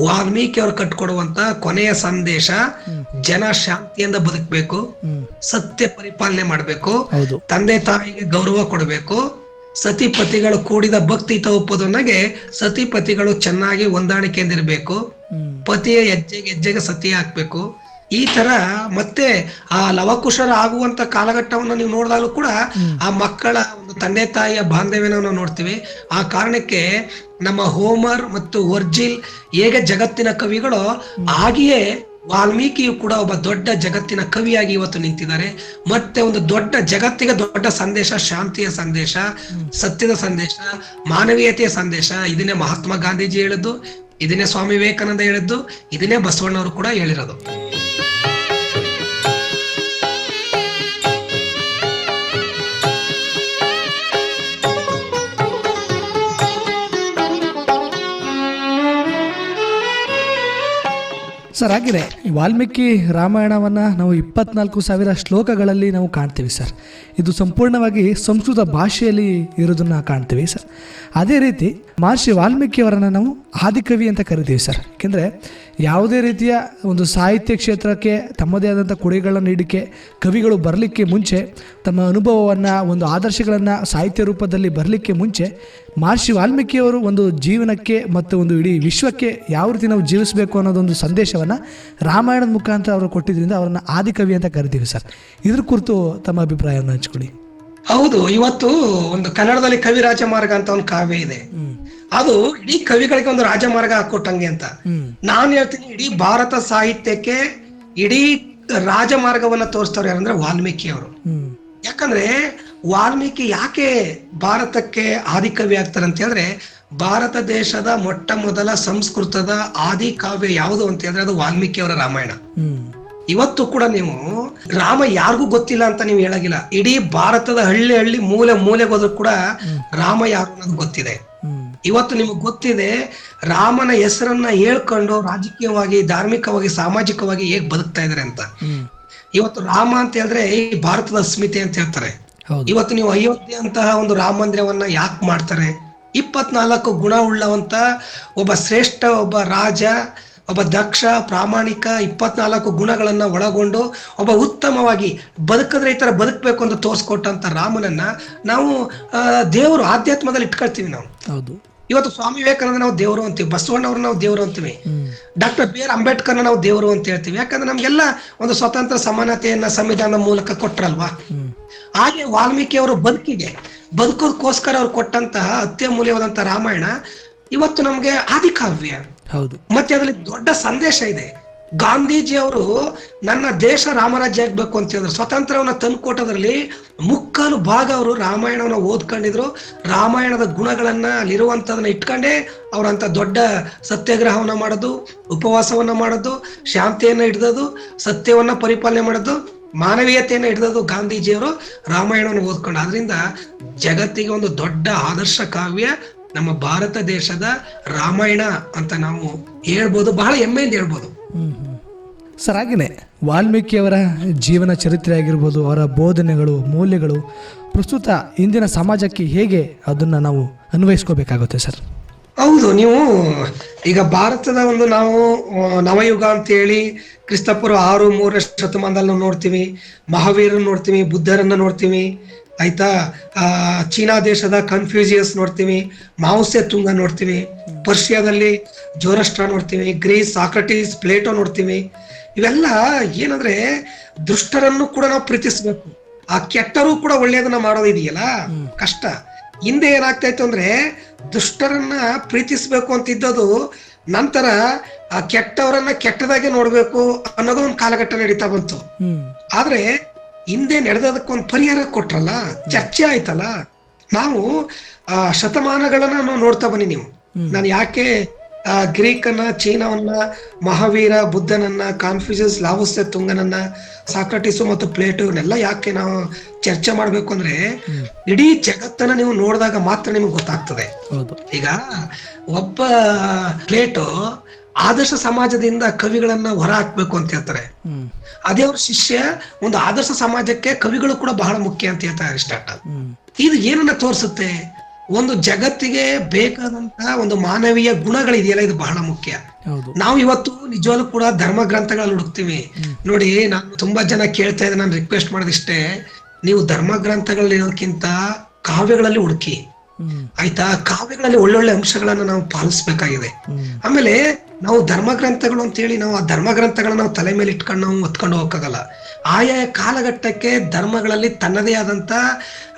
ವಾಲ್ಮೀಕಿ ಅವರು ಕಟ್ಕೊಡುವಂತ ಕೊನೆಯ ಸಂದೇಶ ಜನ ಶಾಂತಿಯಿಂದ ಬದುಕಬೇಕು ಸತ್ಯ ಪರಿಪಾಲನೆ ಮಾಡಬೇಕು ತಂದೆ ತಾಯಿಗೆ ಗೌರವ ಕೊಡಬೇಕು ಸತಿಪತಿಗಳು ಕೂಡಿದ ಭಕ್ತಿ ತಪ್ಪೋದನ್ನಾಗೆ ಸತಿಪತಿಗಳು ಚೆನ್ನಾಗಿ ಹೊಂದಾಣಿಕೆಯಿಂದ ಇರಬೇಕು ಪತಿಯ ಹೆಜ್ಜೆಗೆ ಹೆಜ್ಜೆಗೆ ಸತಿ ಹಾಕ್ಬೇಕು. ಈ ತರ ಮತ್ತೆ ಆ ಲವಕುಶರ ಆಗುವಂತ ಕಾಲಘಟ್ಟವನ್ನು ನೀವು ನೋಡಿದಾಗಲೂ ಕೂಡ ಆ ಮಕ್ಕಳ ಒಂದು ತಂದೆ ತಾಯಿಯ ಬಾಂಧವ್ಯನ ನೋಡ್ತೀವಿ. ಆ ಕಾರಣಕ್ಕೆ ನಮ್ಮ ಹೋಮರ್ ಮತ್ತು ವರ್ಜಿಲ್ ಹೇಗೆ ಜಗತ್ತಿನ ಕವಿಗಳು ಹಾಗೆಯೇ ವಾಲ್ಮೀಕಿಯು ಕೂಡ ಒಬ್ಬ ದೊಡ್ಡ ಜಗತ್ತಿನ ಕವಿಯಾಗಿ ಇವತ್ತು ನಿಂತಿದ್ದಾರೆ. ಮತ್ತೆ ಒಂದು ದೊಡ್ಡ ಜಗತ್ತಿಗೆ ದೊಡ್ಡ ಸಂದೇಶ, ಶಾಂತಿಯ ಸಂದೇಶ, ಸತ್ಯದ ಸಂದೇಶ, ಮಾನವೀಯತೆಯ ಸಂದೇಶ, ಇದನ್ನೇ ಮಹಾತ್ಮ ಗಾಂಧೀಜಿ ಹೇಳಿದ್ದು, ಇದನ್ನೇ ಸ್ವಾಮಿ ವಿವೇಕಾನಂದ ಹೇಳಿದ್ದು, ಇದನ್ನೇ ಬಸವಣ್ಣವರು ಕೂಡ ಹೇಳಿರೋದು. ಸರ್, ಆಗಿದೆ. ವಾಲ್ಮೀಕಿ ರಾಮಾಯಣವನ್ನು ನಾವು ಇಪ್ಪತ್ನಾಲ್ಕು ಸಾವಿರ ಶ್ಲೋಕಗಳಲ್ಲಿ ನಾವು ಕಾಣ್ತೀವಿ ಸರ್. ಇದು ಸಂಪೂರ್ಣವಾಗಿ ಸಂಸ್ಕೃತ ಭಾಷೆಯಲ್ಲಿ ಇರೋದನ್ನು ಕಾಣ್ತೀವಿ ಸರ್. ಅದೇ ರೀತಿ ಮಹರ್ಷಿ ವಾಲ್ಮೀಕಿಯವರನ್ನು ನಾವು ಆದಿಕವಿ ಅಂತ ಕರಿತೀವಿ ಸರ್. ಏಕೆಂದರೆ ಯಾವುದೇ ರೀತಿಯ ಒಂದು ಸಾಹಿತ್ಯ ಕ್ಷೇತ್ರಕ್ಕೆ ತಮ್ಮದೇ ಆದಂಥ ಕೊಡುಗೆಗಳನ್ನು ನೀಡಿಕೆ ಕವಿಗಳು ಬರಲಿಕ್ಕೆ ಮುಂಚೆ, ತಮ್ಮ ಅನುಭವವನ್ನು, ಒಂದು ಆದರ್ಶಗಳನ್ನು ಸಾಹಿತ್ಯ ರೂಪದಲ್ಲಿ ಬರಲಿಕ್ಕೆ ಮುಂಚೆ, ಮಹರ್ಷಿ ವಾಲ್ಮೀಕಿಯವರು ಒಂದು ಜೀವನಕ್ಕೆ ಮತ್ತು ಒಂದು ಇಡೀ ವಿಶ್ವಕ್ಕೆ ಯಾವ ರೀತಿ ನಾವು ಜೀವಿಸಬೇಕು ಅನ್ನೋದೊಂದು ಸಂದೇಶವನ್ನು ರಾಮಾಯಣದ ಮುಖಾಂತರ ಅವರು ಕೊಟ್ಟಿದ್ದರಿಂದ ಅವರನ್ನು ಆದಿಕವಿ ಅಂತ ಕರಿತೀವಿ ಸರ್. ಇದ್ರ ಕುರಿತು ತಮ್ಮ ಅಭಿಪ್ರಾಯವನ್ನು ಹಂಚ್ಕೊಳ್ಳಿ. ಹೌದು ಇವತ್ತು ಒಂದು ಕನ್ನಡದಲ್ಲಿ ಕವಿ ರಾಜಮಾರ್ಗ ಅಂತ ಒಂದು ಕಾವ್ಯ ಇದೆ. ಅದು ಇಡೀ ಕವಿಗಳಿಗೆ ಒಂದು ರಾಜಮಾರ್ಗ ಹಾಕೊಟ್ಟಂಗೆ ಅಂತ. ನಾನು ಹೇಳ್ತೀನಿ ಇಡೀ ಭಾರತ ಸಾಹಿತ್ಯಕ್ಕೆ ಇಡೀ ರಾಜಮಾರ್ಗವನ್ನ ತೋರಿಸ್ತವ್ರು ಯಾರಂದ್ರೆ ವಾಲ್ಮೀಕಿ ಅವರು. ಯಾಕಂದ್ರೆ ವಾಲ್ಮೀಕಿ ಯಾಕೆ ಭಾರತಕ್ಕೆ ಆದಿಕವಿ ಆಗ್ತಾರೆ ಅಂತ ಹೇಳಿದ್ರೆ ಭಾರತ ದೇಶದ ಮೊಟ್ಟ ಮೊದಲ ಸಂಸ್ಕೃತದ ಆದಿ ಕಾವ್ಯ ಯಾವುದು ಅಂತ ಹೇಳಿದ್ರೆ ಅದು ವಾಲ್ಮೀಕಿ ಅವರ ರಾಮಾಯಣ ಇವತ್ತು ಕೂಡ ನೀವು ರಾಮ ಯಾರಿಗೂ ಗೊತ್ತಿಲ್ಲ ಅಂತ ನೀವು ಹೇಳಾಗಿಲ್ಲ. ಇಡೀ ಭಾರತದ ಹಳ್ಳಿ ಹಳ್ಳಿ ಮೂಲೆ ಮೂಲೆಗೆ ಹೋದ್ರು ಕೂಡ ರಾಮ ಯಾರು ಅನ್ನೋದು ಗೊತ್ತಿದೆ. ಇವತ್ತು ನಿಮಗೆ ಗೊತ್ತಿದೆ ರಾಮನ ಹೆಸರನ್ನ ಹೇಳ್ಕೊಂಡು ರಾಜಕೀಯವಾಗಿ ಧಾರ್ಮಿಕವಾಗಿ ಸಾಮಾಜಿಕವಾಗಿ ಹೇಗ್ ಬದುಕ್ತಾ ಇದಾರೆ ಅಂತ. ಇವತ್ತು ರಾಮ ಅಂತ ಹೇಳಿದ್ರೆ ಈ ಭಾರತದ ಅಸ್ಮಿತೆ ಅಂತ ಹೇಳ್ತಾರೆ. ಇವತ್ತು ನೀವು ಅಯೋಧ್ಯೆ ಅಂತಹ ಒಂದು ರಾಮ ಮಂದಿರವನ್ನ ಯಾಕೆ ಮಾಡ್ತಾರೆ? ಇಪ್ಪತ್ನಾಲ್ಕು ಗುಣ ಉಳ್ಳವಂತ ಒಬ್ಬ ಶ್ರೇಷ್ಠ ಒಬ್ಬ ರಾಜ ಒಬ್ಬ ದಕ್ಷ ಪ್ರಾಮಾಣಿಕ ಇಪ್ಪತ್ನಾಲ್ಕು ಗುಣಗಳನ್ನು ಒಳಗೊಂಡು ಒಬ್ಬ ಉತ್ತಮವಾಗಿ ಬದುಕಿದ್ರೆ ಈ ಥರ ಬದುಕಬೇಕು ಅಂತ ತೋರಿಸ್ಕೊಟ್ಟಂತ ರಾಮನನ್ನ ನಾವು ದೇವರು ಆಧ್ಯಾತ್ಮದಲ್ಲಿ ಇಟ್ಕೊಳ್ತೀವಿ ನಾವು. ಹೌದು. ಇವತ್ತು ಸ್ವಾಮಿ ವಿವೇಕಾನಂದ ನಾವು ದೇವರು ಅಂತೀವಿ ಬಸವಣ್ಣವ್ರ ನಾವು ದೇವರು ಅಂತೀವಿ ಡಾಕ್ಟರ್ ಬಿ ಆರ್ ಅಂಬೇಡ್ಕರ್ನ ನಾವು ದೇವರು ಅಂತ ಹೇಳ್ತೀವಿ. ಯಾಕಂದ್ರೆ ನಮ್ಗೆಲ್ಲ ಒಂದು ಸ್ವತಂತ್ರ ಸಮಾನತೆಯನ್ನ ಸಂವಿಧಾನದ ಮೂಲಕ ಕೊಟ್ರಲ್ವಾ? ಹಾಗೆ ವಾಲ್ಮೀಕಿ ಅವರು ಬದುಕಿಗೆ ಬದುಕೋದಕ್ಕೋಸ್ಕರ ಅವ್ರು ಕೊಟ್ಟಂತಹ ಅತ್ಯಮೂಲ್ಯವಾದಂತಹ ರಾಮಾಯಣ ಇವತ್ತು ನಮ್ಗೆ ಆದಿಕಾವ್ಯ. ಹೌದು. ಮತ್ತೆ ಅದರಲ್ಲಿ ದೊಡ್ಡ ಸಂದೇಶ ಇದೆ. ಗಾಂಧೀಜಿ ಅವರು ನನ್ನ ದೇಶ ರಾಮರಾಜ್ಯ ಆಗ್ಬೇಕು ಅಂತ ಹೇಳಿದ್ರು. ಸ್ವತಂತ್ರವನ್ನ ತಂದುಕೊಟ್ಟದ್ರಲ್ಲಿ ಮುಕ್ಕಾಲು ಭಾಗ ಅವರು ರಾಮಾಯಣವನ್ನ ಓದ್ಕೊಂಡಿದ್ರು. ರಾಮಾಯಣದ ಗುಣಗಳನ್ನ ಅಲ್ಲಿರುವಂತದನ್ನ ಇಟ್ಕೊಂಡೇ ಅವರಂತ ದೊಡ್ಡ ಸತ್ಯಾಗ್ರಹವನ್ನ ಮಾಡೋದು ಉಪವಾಸವನ್ನ ಮಾಡೋದು ಶಾಂತಿಯನ್ನ ಹಿಡ್ದದು ಸತ್ಯವನ್ನ ಪರಿಪಾಲನೆ ಮಾಡೋದು ಮಾನವೀಯತೆಯನ್ನ ಹಿಡಿದದು ಗಾಂಧೀಜಿಯವರು ರಾಮಾಯಣವನ್ನು ಓದ್ಕೊಂಡು. ಅದರಿಂದ ಜಗತ್ತಿಗೆ ಒಂದು ದೊಡ್ಡ ಆದರ್ಶ ಕಾವ್ಯ ನಮ್ಮ ಭಾರತ ದೇಶದ ರಾಮಾಯಣ ಅಂತ ನಾವು ಹೇಳ್ಬೋದು ಬಹಳ ಹೆಮ್ಮೆಯಿಂದ ಹೇಳ್ಬೋದು. ಸರ್ ಹಾಗೆಯೇ ವಾಲ್ಮೀಕಿಯವರ ಜೀವನ ಚರಿತ್ರೆ ಆಗಿರ್ಬೋದು ಅವರ ಬೋಧನೆಗಳು ಮೌಲ್ಯಗಳು ಪ್ರಸ್ತುತ ಇಂದಿನ ಸಮಾಜಕ್ಕೆ ಹೇಗೆ ಅದನ್ನು ನಾವು ಅನ್ವಯಿಸ್ಕೋಬೇಕಾಗುತ್ತೆ ಸರ್ ಹೌದು ನೀವು ಈಗ ಭಾರತದ ಒಂದು ನಾವು ನವಯುಗ ಅಂತ ಹೇಳಿ ಕ್ರಿಸ್ತಪೂರ್ವ ಆರು ಮೂರನೇ ಶತಮಾನದಲ್ಲಿ ನೋಡ್ತೀವಿ ಮಹಾವೀರನ್ನು ನೋಡ್ತೀವಿ ಬುದ್ಧರನ್ನು ನೋಡ್ತೀವಿ ಆಯ್ತಾ? ಆ ಚೀನಾ ದೇಶದ ಕನ್ಫ್ಯೂಸಿಯಸ್ ನೋಡ್ತೀವಿ ಮಾವುಸೆ ತುಂಗ ನೋಡ್ತೀವಿ ಪರ್ಷಿಯಾದಲ್ಲಿ ಜೋರಸ್ಟ್ರಾ ನೋಡ್ತೀವಿ ಗ್ರೀಸ್ ಸಾಕ್ರಟೀಸ್ ಪ್ಲೇಟೋ ನೋಡ್ತೀವಿ. ಇವೆಲ್ಲ ಏನಂದ್ರೆ ದುಷ್ಟರನ್ನು ಕೂಡ ನಾವು ಪ್ರೀತಿಸ್ಬೇಕು. ಆ ಕೆಟ್ಟರೂ ಕೂಡ ಒಳ್ಳೆಯದನ್ನ ಮಾಡೋದು ಇದೆಯಲ್ಲ? ಕಷ್ಟ. ಹಿಂದೆ ಏನಾಗ್ತಾ ಇತ್ತು ಅಂದ್ರೆ ದುಷ್ಟರನ್ನ ಪ್ರೀತಿಸ್ಬೇಕು ಅಂತಿದ್ದದು ನಂತರ ಆ ಕೆಟ್ಟವರನ್ನ ಕೆಟ್ಟದಾಗೆ ನೋಡ್ಬೇಕು ಅನ್ನೋದು ಒಂದು ಕಾಲಘಟ್ಟ ನಡೀತಾ ಬಂತು. ಆದ್ರೆ ಹಿಂದೆ ನಡೆದದಕ್ಕೊಂದು ಪರಿಹಾರ ಕೊಟ್ರಲ್ಲ? ಚರ್ಚೆ ಆಯ್ತಲ್ಲ? ನಾವು ಆ ಶತಮಾನಗಳನ್ನ ನಾವು ನೋಡ್ತಾ ಬನ್ನಿ ನೀವು. ನಾನು ಯಾಕೆ ಆ ಗ್ರೀಕನ್ನ ಚೀನಾವನ್ನ ಮಹಾವೀರ ಬುದ್ಧನನ್ನ ಕಾನ್ಫ್ಯೂಷಸ್ ಲಾವಸ್ಯ ತುಂಗನನ್ನ ಸಾಕ್ರಟಿಸು ಮತ್ತು ಪ್ಲೇಟು ಇವನ್ನೆಲ್ಲ ಯಾಕೆ ನಾವು ಚರ್ಚೆ ಮಾಡ್ಬೇಕು ಅಂದ್ರೆ ಇಡೀ ಜಗತ್ತನ್ನ ನೀವು ನೋಡಿದಾಗ ಮಾತ್ರ ನಿಮ್ಗೆ ಗೊತ್ತಾಗ್ತದೆ. ಈಗ ಒಬ್ಬ ಪ್ಲೇಟು ಆದರ್ಶ ಸಮಾಜದಿಂದ ಕವಿಗಳನ್ನ ಹೊರ ಹಾಕ್ಬೇಕು ಅಂತ ಹೇಳ್ತಾರೆ. ಅದೇ ಅವ್ರ ಶಿಷ್ಯ ಒಂದು ಆದರ್ಶ ಸಮಾಜಕ್ಕೆ ಕವಿಗಳು ಕೂಡ ಬಹಳ ಮುಖ್ಯ ಅಂತ ಹೇಳ್ತಾರೆ ಅರಿಸ್ಟಾಟಲ್ ಇದು ಏನನ್ನ ತೋರಿಸುತ್ತೆ? ಒಂದು ಜಗತ್ತಿಗೆ ಬೇಕಾದಂತ ಒಂದು ಮಾನವೀಯ ಗುಣಗಳಿದೆಯಲ್ಲ ಇದು ಬಹಳ ಮುಖ್ಯ. ನಾವು ಇವತ್ತು ನಿಜವಾಗ್ಲೂ ಕೂಡ ಧರ್ಮ ಗ್ರಂಥಗಳಲ್ಲಿ ಹುಡುಕ್ತಿವಿ. ನೋಡಿ ನಾನು ತುಂಬಾ ಜನ ಕೇಳ್ತಾ ಇದ್ದೆ ನಾನು ರಿಕ್ವೆಸ್ಟ್ ಮಾಡೋದಿಷ್ಟೇ. ನೀವು ಧರ್ಮ ಗ್ರಂಥಗಳಲ್ಲಿ ಇರೋದಕ್ಕಿಂತ ಕಾವ್ಯಗಳಲ್ಲಿ ಹುಡುಕಿ. ಆಯ್ತಾ? ಕಾವ್ಯಗಳಲ್ಲಿ ಒಳ್ಳೊಳ್ಳೆ ಅಂಶಗಳನ್ನ ನಾವು ಪಾಲಿಸ್ಬೇಕಾಗಿದೆ. ಆಮೇಲೆ ನಾವು ಧರ್ಮ ಗ್ರಂಥಗಳು ಅಂತೇಳಿ ನಾವು ಆ ಧರ್ಮ ಗ್ರಂಥಗಳನ್ನ ನಾವು ತಲೆ ಮೇಲೆ ಇಟ್ಕೊಂಡು ನಾವು ಹೊತ್ಕೊಂಡು ಹೋಗಕ್ಕಾಗಲ್ಲ. ಆಯಾ ಕಾಲಘಟ್ಟಕ್ಕೆ ಧರ್ಮಗಳಲ್ಲಿ ತನ್ನದೇ ಆದಂತ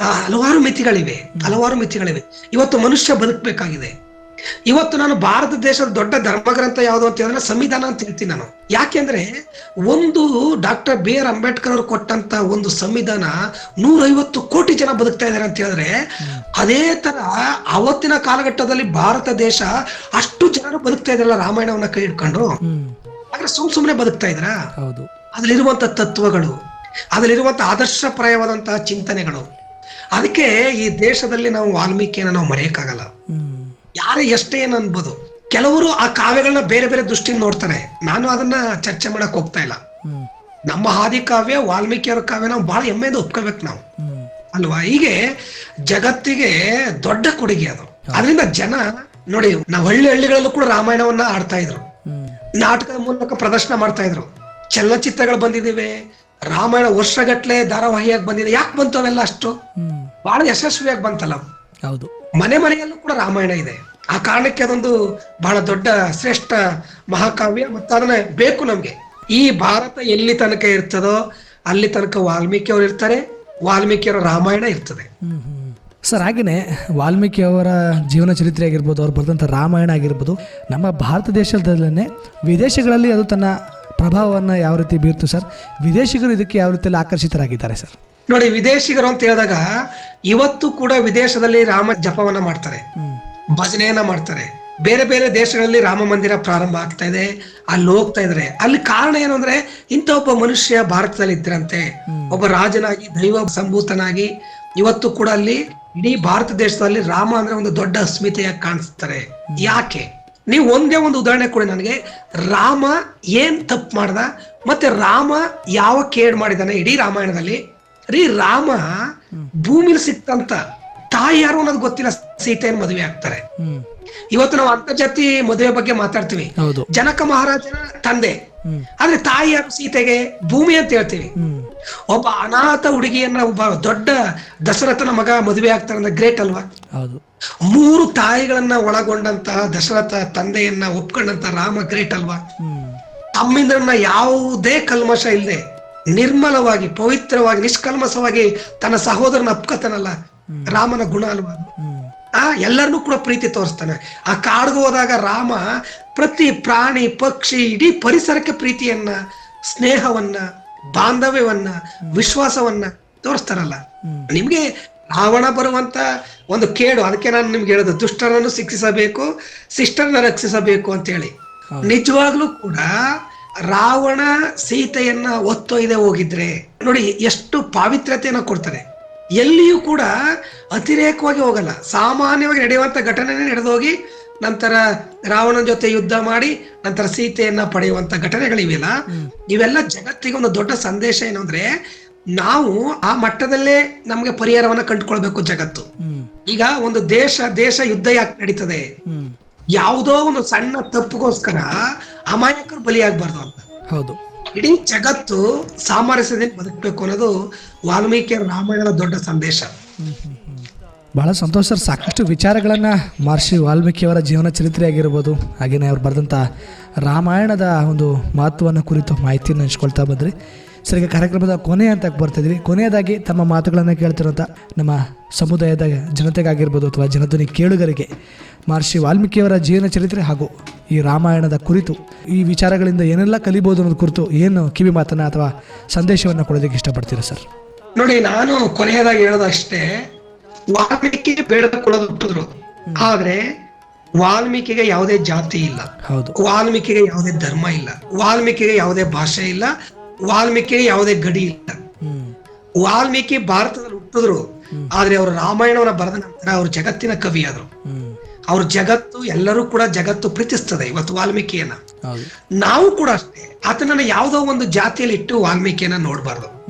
ಆ, ಹಲವಾರು ಮಿತಿಗಳಿವೆ. ಹಲವಾರು ಮಿತಿಗಳಿವೆ. ಇವತ್ತು ಮನುಷ್ಯ ಬದುಕಬೇಕಾಗಿದೆ. ಇವತ್ತು ನಾನು ಭಾರತ ದೇಶದ ದೊಡ್ಡ ಧರ್ಮ ಗ್ರಂಥ ಯಾವುದು ಅಂತ ಹೇಳಿದ್ರೆ ಸಂವಿಧಾನ ಅಂತ ಹೇಳ್ತೀನಿ ನಾನು. ಯಾಕೆಂದ್ರೆ ಒಂದು ಡಾಕ್ಟರ್ ಬಿ ಆರ್ ಅಂಬೇಡ್ಕರ್ ಅವರು ಕೊಟ್ಟಂತ ಒಂದು ಸಂವಿಧಾನ ನೂರೈವತ್ತು ಕೋಟಿ ಜನ ಬದುಕ್ತಾ ಇದ್ದಾರೆ ಅಂತ ಹೇಳಿದ್ರೆ ಅದೇ ತರ ಅವತ್ತಿನ ಕಾಲಘಟ್ಟದಲ್ಲಿ ಭಾರತ ದೇಶ ಅಷ್ಟು ಜನರು ಬದುಕ್ತಾ ಇದ್ರಲ್ಲ ರಾಮಾಯಣವನ್ನ ಕೈ ಹಿಡ್ಕೊಂಡು? ಆದ್ರೆ ಸುಮ್ ಸುಮ್ನೆ ಬದುಕ್ತಾ ಇದ್ರ? ಹೌದು. ಅದ್ರಲ್ಲಿರುವಂತ ತತ್ವಗಳು ಅದ್ರಲ್ಲಿರುವಂತ ಆದರ್ಶಪ್ರಾಯವಾದಂತಹ ಚಿಂತನೆಗಳು. ಅದಕ್ಕೆ ಈ ದೇಶದಲ್ಲಿ ನಾವು ವಾಲ್ಮೀಕಿಯನ್ನ ನಾವು ಮರೆಯಕ್ಕಾಗಲ್ಲ. ಯಾರೇ ಎಷ್ಟೇ ಏನು ಅನ್ಬೋದು, ಕೆಲವರು ಆ ಕಾವ್ಯಗಳನ್ನ ಬೇರೆ ಬೇರೆ ದೃಷ್ಟಿಯಿಂದ ನೋಡ್ತಾರೆ. ನಾನು ಅದನ್ನ ಚರ್ಚೆ ಮಾಡಕ್ ಹೋಗ್ತಾ ಇಲ್ಲ. ನಮ್ಮ ಹಾದಿ ಕಾವ್ಯ, ವಾಲ್ಮೀಕಿಯವರ ಕಾವ್ಯ, ನಾವು ಬಹಳ ಹೆಮ್ಮೆಯಿಂದ ಒಪ್ಕೋಬೇಕು ನಾವು. ಅಲ್ವಾ? ಹೀಗೆ ಜಗತ್ತಿಗೆ ದೊಡ್ಡ ಕೊಡುಗೆ ಅದು. ಅದರಿಂದ ಜನ, ನೋಡಿ, ನಾವು ಹಳ್ಳಿ ಹಳ್ಳಿಗಳಲ್ಲೂ ಕೂಡ ರಾಮಾಯಣವನ್ನ ಆಡ್ತಾ ಇದ್ರು. ನಾಟಕದ ಮೂಲಕ ಪ್ರದರ್ಶನ ಮಾಡ್ತಾ ಇದ್ರು. ಚಲನಚಿತ್ರಗಳು ಬಂದಿದಿವೆ, ರಾಮಾಯಣ ವರ್ಷಗಟ್ಲೆ ಧಾರಾವಾಹಿಯಾಗಿ ಬಂದಿದೆ. ಯಾಕೆ ಬಂತು ಅವೆಲ್ಲ ಅಷ್ಟು? ಬಹಳ ಯಶಸ್ವಿಯಾಗಿ ಬಂತಲ್ಲ ಹೌದು. ಮನೆ ಮನೆಯಲ್ಲೂ ಕೂಡ ರಾಮಾಯಣ ಇದೆ. ಆ ಕಾರಣಕ್ಕೆ ಅದೊಂದು ಬಹಳ ದೊಡ್ಡ, ಶ್ರೇಷ್ಠ ಮಹಾಕಾವ್ಯ ಮತ್ತು ಅದನ್ನ ಬೇಕು ನಮಗೆ. ಈ ಭಾರತ ಎಲ್ಲಿ ತನಕ ಇರ್ತದೋ ಅಲ್ಲಿ ತನಕ ವಾಲ್ಮೀಕಿ ಅವರು ಇರ್ತಾರೆ ವಾಲ್ಮೀಕಿಯವರ ರಾಮಾಯಣ ಇರ್ತದೆ. ಸರ್ ಹಾಗೆಯೇ ವಾಲ್ಮೀಕಿ ಅವರ ಜೀವನ ಚರಿತ್ರೆ ಆಗಿರ್ಬೋದು, ಅವ್ರು ಬರೆದಂಥ ರಾಮಾಯಣ ಆಗಿರ್ಬೋದು, ನಮ್ಮ ಭಾರತ ದೇಶದಲ್ಲೇ ವಿದೇಶಗಳಲ್ಲಿ ಅದು ತನ್ನ ಪ್ರಭಾವವನ್ನು ಯಾವ ರೀತಿ ಬೀರ್ತು ಸರ್? ವಿದೇಶಿಗರು ಇದಕ್ಕೆ ಯಾವ ರೀತಿಯಲ್ಲಿ ಆಕರ್ಷಿತರಾಗಿದ್ದಾರೆ ಸರ್? ನೋಡಿ, ವಿದೇಶಿಗರು ಅಂತ ಹೇಳಿದಾಗ ಇವತ್ತು ಕೂಡ ವಿದೇಶದಲ್ಲಿ ರಾಮ ಜಪವನ್ನ ಮಾಡ್ತಾರೆ, ಭಜನೆಯನ್ನ ಮಾಡ್ತಾರೆ. ಬೇರೆ ಬೇರೆ ದೇಶಗಳಲ್ಲಿ ರಾಮ ಮಂದಿರ ಪ್ರಾರಂಭ ಆಗ್ತಾ ಇದೆ, ಅಲ್ಲಿ ಹೋಗ್ತಾ ಇದ್ರೆ. ಅಲ್ಲಿ ಕಾರಣ ಏನು ಅಂದ್ರೆ, ಇಂಥ ಒಬ್ಬ ಮನುಷ್ಯ ಭಾರತದಲ್ಲಿ ಇದ್ರಂತೆ, ಒಬ್ಬ ರಾಜನಾಗಿ, ದೈವ ಸಂಭೂತನಾಗಿ, ಇವತ್ತು ಕೂಡ ಅಲ್ಲಿ ಇಡೀ ಭಾರತ ದೇಶದಲ್ಲಿ ರಾಮ ಅಂದ್ರೆ ಒಂದು ದೊಡ್ಡ ಅಸ್ಮಿತೆಯಾಗಿ ಕಾಣಿಸ್ತಾರೆ. ಯಾಕೆ? ನೀವು ಒಂದೇ ಒಂದು ಉದಾಹರಣೆ ಕೊಡಿ ನನಗೆ. ರಾಮ ಏನ್ ತಪ್ಪು ಮಾಡ್ದ, ಮತ್ತೆ ರಾಮ ಯಾವ ಕೇಡ್ ಮಾಡಿದಾನೆ ಇಡೀ ರಾಮಾಯಣದಲ್ಲಿ? ರೀ ರಾಮ ಭೂಮಿಲಿ ಸಿಕ್ತಂತ ತಾಯಿ ಯಾರು ಅನ್ನೋದು ಗೊತ್ತಿಲ್ಲ. ಸೀತೆಯನ್ನು ಮದುವೆ ಆಗ್ತಾರೆ. ಇವತ್ತು ನಾವು ಅಂತರ್ಜಾತಿ ಮದುವೆ ಬಗ್ಗೆ ಮಾತಾಡ್ತೀವಿ. ಜನಕ ಮಹಾರಾಜನ ತಂದೆ. ಆದ್ರೆ ತಾಯಿ ಯಾರು ಸೀತೆಗೆ? ಭೂಮಿ ಅಂತ ಹೇಳ್ತೀವಿ. ಒಬ್ಬ ಅನಾಥ ಹುಡುಗಿಯನ್ನ ಒಬ್ಬ ದೊಡ್ಡ ದಶರಥನ ಮಗ ಮದುವೆ ಆಗ್ತಾರೆ ಅಂದ್ರೆ ಗ್ರೇಟ್ ಅಲ್ವಾ? ಮೂರು ತಾಯಿಗಳನ್ನ ಒಳಗೊಂಡಂತಹ ದಶರಥ ತಂದೆಯನ್ನ ಒಪ್ಕೊಂಡಂತ ರಾಮ ಗ್ರೇಟ್ ಅಲ್ವಾ? ತಮ್ಮಿಂದ ಯಾವುದೇ ಕಲ್ಮಶ ಇಲ್ಲದೆ ನಿರ್ಮಲವಾಗಿ ಪವಿತ್ರವಾಗಿ ನಿಷ್ಕಲ್ಮಸವಾಗಿ ತನ್ನ ಸಹೋದರನ ಅಪ್ಕತನಲ್ಲ ರಾಮನ ಗುಣ ಅಲ್ವಾ? ಆ ಎಲ್ಲರನ್ನೂ ಕೂಡ ಪ್ರೀತಿ ತೋರಿಸ್ತಾನೆ. ಆ ಕಾಡ್ಗೆ ಹೋದಾಗ ರಾಮ ಪ್ರತಿ ಪ್ರಾಣಿ ಪಕ್ಷಿ ಇಡೀ ಪರಿಸರಕ್ಕೆ ಪ್ರೀತಿಯನ್ನ ಸ್ನೇಹವನ್ನ ಬಾಂಧವ್ಯವನ್ನ ವಿಶ್ವಾಸವನ್ನ ತೋರಿಸ್ತಾರಲ್ಲ. ನಿಮ್ಗೆ ರಾವಣ ಬರುವಂತ ಒಂದು ಕೇಡು ಅದಕ್ಕೆ ನಾನು ನಿಮ್ಗೆ ಹೇಳೋದು ದುಷ್ಟರನ್ನು ಶಿಕ್ಷಿಸಬೇಕು ಶಿಷ್ಟರನ್ನ ರಕ್ಷಿಸಬೇಕು ಅಂತ ಹೇಳಿ ನಿಜವಾಗ್ಲೂ ಕೂಡ ರಾವಣ ಸೀತೆಯನ್ನ ಒತ್ತೊಯ್ದೆ ಹೋಗಿದ್ರೆ ನೋಡಿ ಎಷ್ಟು ಪಾವಿತ್ರ್ಯತೆಯನ್ನ ಕೊಡ್ತಾರೆ. ಎಲ್ಲಿಯೂ ಕೂಡ ಅತಿರೇಕವಾಗಿ ಹೋಗಲ್ಲ. ಸಾಮಾನ್ಯವಾಗಿ ನಡೆಯುವಂತ ಘಟನೆನೇ ನಡೆದೋಗಿ ನಂತರ ರಾವಣನ ಜೊತೆ ಯುದ್ಧ ಮಾಡಿ ನಂತರ ಸೀತೆಯನ್ನ ಪಡೆಯುವಂತ ಘಟನೆಗಳಿವೆಲ್ಲ. ಇವೆಲ್ಲ ಜಗತ್ತಿಗೆ ಒಂದು ದೊಡ್ಡ ಸಂದೇಶ ಏನು ಅಂದ್ರೆ ನಾವು ಆ ಮಟ್ಟದಲ್ಲೇ ನಮಗೆ ಪರಿಹಾರವನ್ನ ಕಂಡುಕೊಳ್ಬೇಕು ಜಗತ್ತು. ಈಗ ಒಂದು ದೇಶ ದೇಶ ಯುದ್ಧ ಯಾಕೆ ನಡೀತದೆ? ಯಾವುದೋ ಒಂದು ಸಣ್ಣ ತಪ್ಪುಗೋಸ್ಕರ ಅಮಾಯಕರು ಬಲಿಯಾಗಬಾರ್ದು ಅಂತ. ಹೌದು. ಇಡೀ ಜಗತ್ತು ಸಾಮರಸ್ಯದಿಂದ ಬದುಕಬೇಕು ಅನ್ನೋದು ವಾಲ್ಮೀಕಿ ರಾಮಾಯಣದ ದೊಡ್ಡ ಸಂದೇಶ. ಬಹಳ ಸಂತೋಷ ಸರ್. ಸಾಕಷ್ಟು ವಿಚಾರಗಳನ್ನು ಮಹರ್ಷಿ ವಾಲ್ಮೀಕಿಯವರ ಜೀವನ ಚರಿತ್ರೆ ಆಗಿರ್ಬೋದು ಹಾಗೆಯೇ ಅವ್ರು ಬರೆದಂಥ ರಾಮಾಯಣದ ಒಂದು ಮಹತ್ವವನ್ನು ಕುರಿತು ಮಾಹಿತಿಯನ್ನು ಹಂಚ್ಕೊಳ್ತಾ ಬಂದ್ರಿ. ಸರ್ ಈಗ ಕಾರ್ಯಕ್ರಮದ ಕೊನೆ ಅಂತ ಬರ್ತಿದ್ವಿ ಕೊನೆಯದಾಗಿ ತಮ್ಮ ಮಾತುಗಳನ್ನು ಕೇಳ್ತಿರೋಂಥ ನಮ್ಮ ಸಮುದಾಯದ ಜನತೆಗಾಗಿರ್ಬೋದು ಅಥವಾ ಜನಧ್ವನಿ ಕೇಳುಗರಿಗೆ ಮಹರ್ಷಿ ವಾಲ್ಮೀಕಿಯವರ ಜೀವನ ಚರಿತ್ರೆ ಹಾಗೂ ಈ ರಾಮಾಯಣದ ಕುರಿತು ಈ ವಿಚಾರಗಳಿಂದ ಏನೆಲ್ಲ ಕಲಿಬೋದು ಅನ್ನೋದು ಕುರಿತು ಏನು ಕಿವಿ ಮಾತನ್ನು ಅಥವಾ ಸಂದೇಶವನ್ನು ಕೊಡೋದಕ್ಕೆ ಇಷ್ಟಪಡ್ತೀರಾ ಸರ್? ನೋಡಿ ನಾನು ಕೊನೆಯದಾಗಿ ಹೇಳೋದಷ್ಟೇ ವಾಲ್ಮೀಕಿ ಬೇಡಕೊಳ್ಳೋದು ಹುಟ್ಟಿದ್ರು ಆದ್ರೆ ವಾಲ್ಮೀಕಿಗೆ ಯಾವುದೇ ಜಾತಿ ಇಲ್ಲ. ಹೌದು. ವಾಲ್ಮೀಕಿಗೆ ಯಾವುದೇ ಧರ್ಮ ಇಲ್ಲ. ವಾಲ್ಮೀಕಿಗೆ ಯಾವುದೇ ಭಾಷೆ ಇಲ್ಲ. ವಾಲ್ಮೀಕಿಗೆ ಯಾವುದೇ ಗಡಿ ಇಲ್ಲ. ವಾಲ್ಮೀಕಿ ಭಾರತದಲ್ಲಿ ಹುಟ್ಟಿದ್ರು. ಆದ್ರೆ ಅವರು ರಾಮಾಯಣವನ್ನ ಬರೆದ ನಂತರ ಅವರು ಜಗತ್ತಿನ ಕವಿ ಆದ್ರು ಅವ್ರ ಜಗತ್ತು ಎಲ್ಲರೂ ಕೂಡ ಜಗತ್ತು ಪ್ರೀತಿಸ್ತದೆ ಇವತ್ತು ವಾಲ್ಮೀಕಿಯನ್ನ. ನಾವು ಕೂಡ ಅಷ್ಟೇ. ಆತನನ್ನ ಯಾವುದೋ ಒಂದು ಜಾತಿಯಲ್ಲಿ ಇಟ್ಟು ವಾಲ್ಮೀಕಿಯನ್ನ ನೋಡಬಾರ್ದು.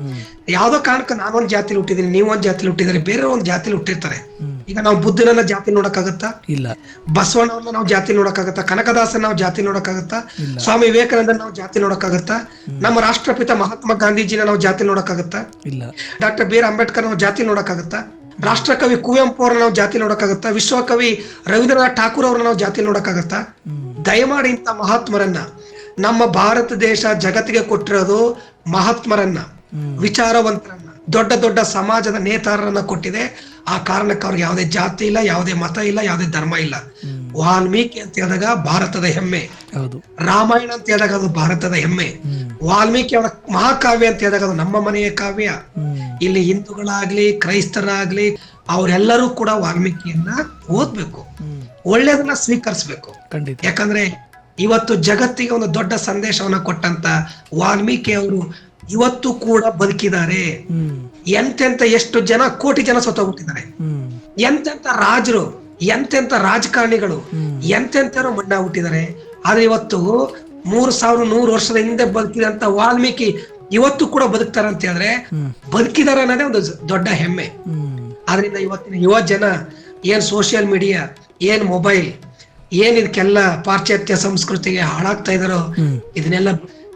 ಯಾವ್ದೋ ಕಾರಣಕ್ಕೆ ನಾನೊಂದ್ ಜಾತಿಲಿ ಹುಟ್ಟಿದೀನಿ ನೀವೊಂದ್ ಜಾತಿಲಿ ಹುಟ್ಟಿದ್ರೆ ಬೇರೆ ಒಂದ್ ಜಾತಿಲಿ ಹುಟ್ಟಿರ್ತಾರೆ. ಈಗ ನಾವು ಬುದ್ಧನನ್ನ ಜಾತಿ ನೋಡಕ್ಕಾಗತ್ತಾ? ಇಲ್ಲ. ಬಸವಣ್ಣವ್ರನ್ನ ನಾವು ಜಾತಿ ನೋಡಕ್ಕಾಗತ್ತಾ? ಕನಕದಾಸನ ನಾವು ಜಾತಿ ನೋಡಕ್ಕಾಗತ್ತಾ? ಸ್ವಾಮಿ ವಿವೇಕಾನಂದನ್ ನಾವು ಜಾತಿ ನೋಡಕ್ಕಾಗತ್ತಾ? ನಮ್ಮ ರಾಷ್ಟ್ರಪಿತ ಮಹಾತ್ಮ ಗಾಂಧೀಜಿನ ನಾವು ಜಾತಿ ನೋಡಕ್ಕಾಗತ್ತಾ? ಇಲ್ಲ. ಡಾಕ್ಟರ್ ಬಿ ಆರ್ ಅಂಬೇಡ್ಕರ್ ನಾವು ಜಾತಿ ನೋಡಕ್ಕಾಗತ್ತಾ? ರಾಷ್ಟ್ರಕವಿ ಕುವೆಂಪು ಅವ್ರನ್ನ ನಾವು ಜಾತಿ ನೋಡಕ್ಕಾಗತ್ತಾ? ವಿಶ್ವಕವಿ ರವೀಂದ್ರನಾಥ್ ಠಾಕೂರ್ ಅವ್ರನ್ನ ನಾವು ಜಾತಿ ನೋಡಕ್ಕಾಗತ್ತಾ? ದಯಮಾಡಿ ಇಂಥ ಮಹಾತ್ಮರನ್ನ ನಮ್ಮ ಭಾರತ ದೇಶ ಜಗತ್ತಿಗೆ ಕೊಟ್ಟಿರೋದು ಮಹಾತ್ಮರನ್ನ ವಿಚಾರವಂತರನ್ನ ದೊಡ್ಡ ದೊಡ್ಡ ಸಮಾಜದ ನೇತಾರರನ್ನ ಕೊಟ್ಟಿದೆ. ಆ ಕಾರಣಕ್ಕೆ ಅವ್ರಿಗೆ ಯಾವುದೇ ಜಾತಿ ಇಲ್ಲ ಯಾವುದೇ ಮತ ಇಲ್ಲ ಯಾವುದೇ ಧರ್ಮ ಇಲ್ಲ. ವಾಲ್ಮೀಕಿ ಅಂತ ಹೇಳಿದಾಗ ಭಾರತದ ಹೆಮ್ಮೆ. ಹೌದು. ರಾಮಾಯಣ ಅಂತ ಹೇಳಿದಾಗ ಅದು ಭಾರತದ ಹೆಮ್ಮೆ. ವಾಲ್ಮೀಕಿ ಅವರ ಮಹಾಕಾವ್ಯ ಅಂತ ಹೇಳಿದಾಗ ಅದು ನಮ್ಮ ಮನೆಯ ಕಾವ್ಯ. ಇಲ್ಲಿ ಹಿಂದೂಗಳಾಗ್ಲಿ ಕ್ರೈಸ್ತರಾಗ್ಲಿ ಅವರೆಲ್ಲರೂ ಕೂಡ ವಾಲ್ಮೀಕಿಯನ್ನ ಓದ್ಬೇಕು. ಒಳ್ಳೇದನ್ನ ಸ್ವೀಕರಿಸಬೇಕು. ಯಾಕಂದ್ರೆ ಇವತ್ತು ಜಗತ್ತಿಗೆ ಒಂದು ದೊಡ್ಡ ಸಂದೇಶವನ್ನ ಕೊಟ್ಟಂತ ವಾಲ್ಮೀಕಿ ಅವರು ಇವತ್ತು ಕೂಡ ಬದುಕಿದ್ದಾರೆ. ಎಂತೆಂತ ಎಷ್ಟು ಜನ ಕೋಟಿ ಜನ ಸತ್ತೋಗ್ಬಿಟ್ಟಿದ್ದಾರೆ ಎಂತೆಂತ ರಾಜರು ಎಂತೆಂತ ರಾಜಕಾರಣಿಗಳು ಎಂತೆಂತರು ಮಣ್ಣ ಹುಟ್ಟಿದ್ದಾರೆ. ಆದ್ರೆ ಇವತ್ತು ಮೂರ್ ಸಾವಿರ ನೂರು ವರ್ಷದ ಹಿಂದೆ ಬದುಕಿದಂತ ವಾಲ್ಮೀಕಿ ಇವತ್ತು ಕೂಡ ಬದುಕ್ತಾರ ಅಂತ ಹೇಳಿದ್ರೆ ಬದುಕಿದಾರ ಅನ್ನೋದೇ ಒಂದು ದೊಡ್ಡ ಹೆಮ್ಮೆ. ಹ್ಮ್. ಆದ್ರಿಂದ ಇವತ್ತಿನ ಯುವ ಜನ ಏನ್ ಸೋಷಿಯಲ್ ಮೀಡಿಯಾ ಏನ್ ಮೊಬೈಲ್ ಏನ್ ಇದಕ್ಕೆಲ್ಲ ಪಾಶ್ಚಾತ್ಯ ಸಂಸ್ಕೃತಿಗೆ ಹಾಳಾಗ್ತಾ ಇದಾರೋ ಇದನ್ನೆಲ್ಲ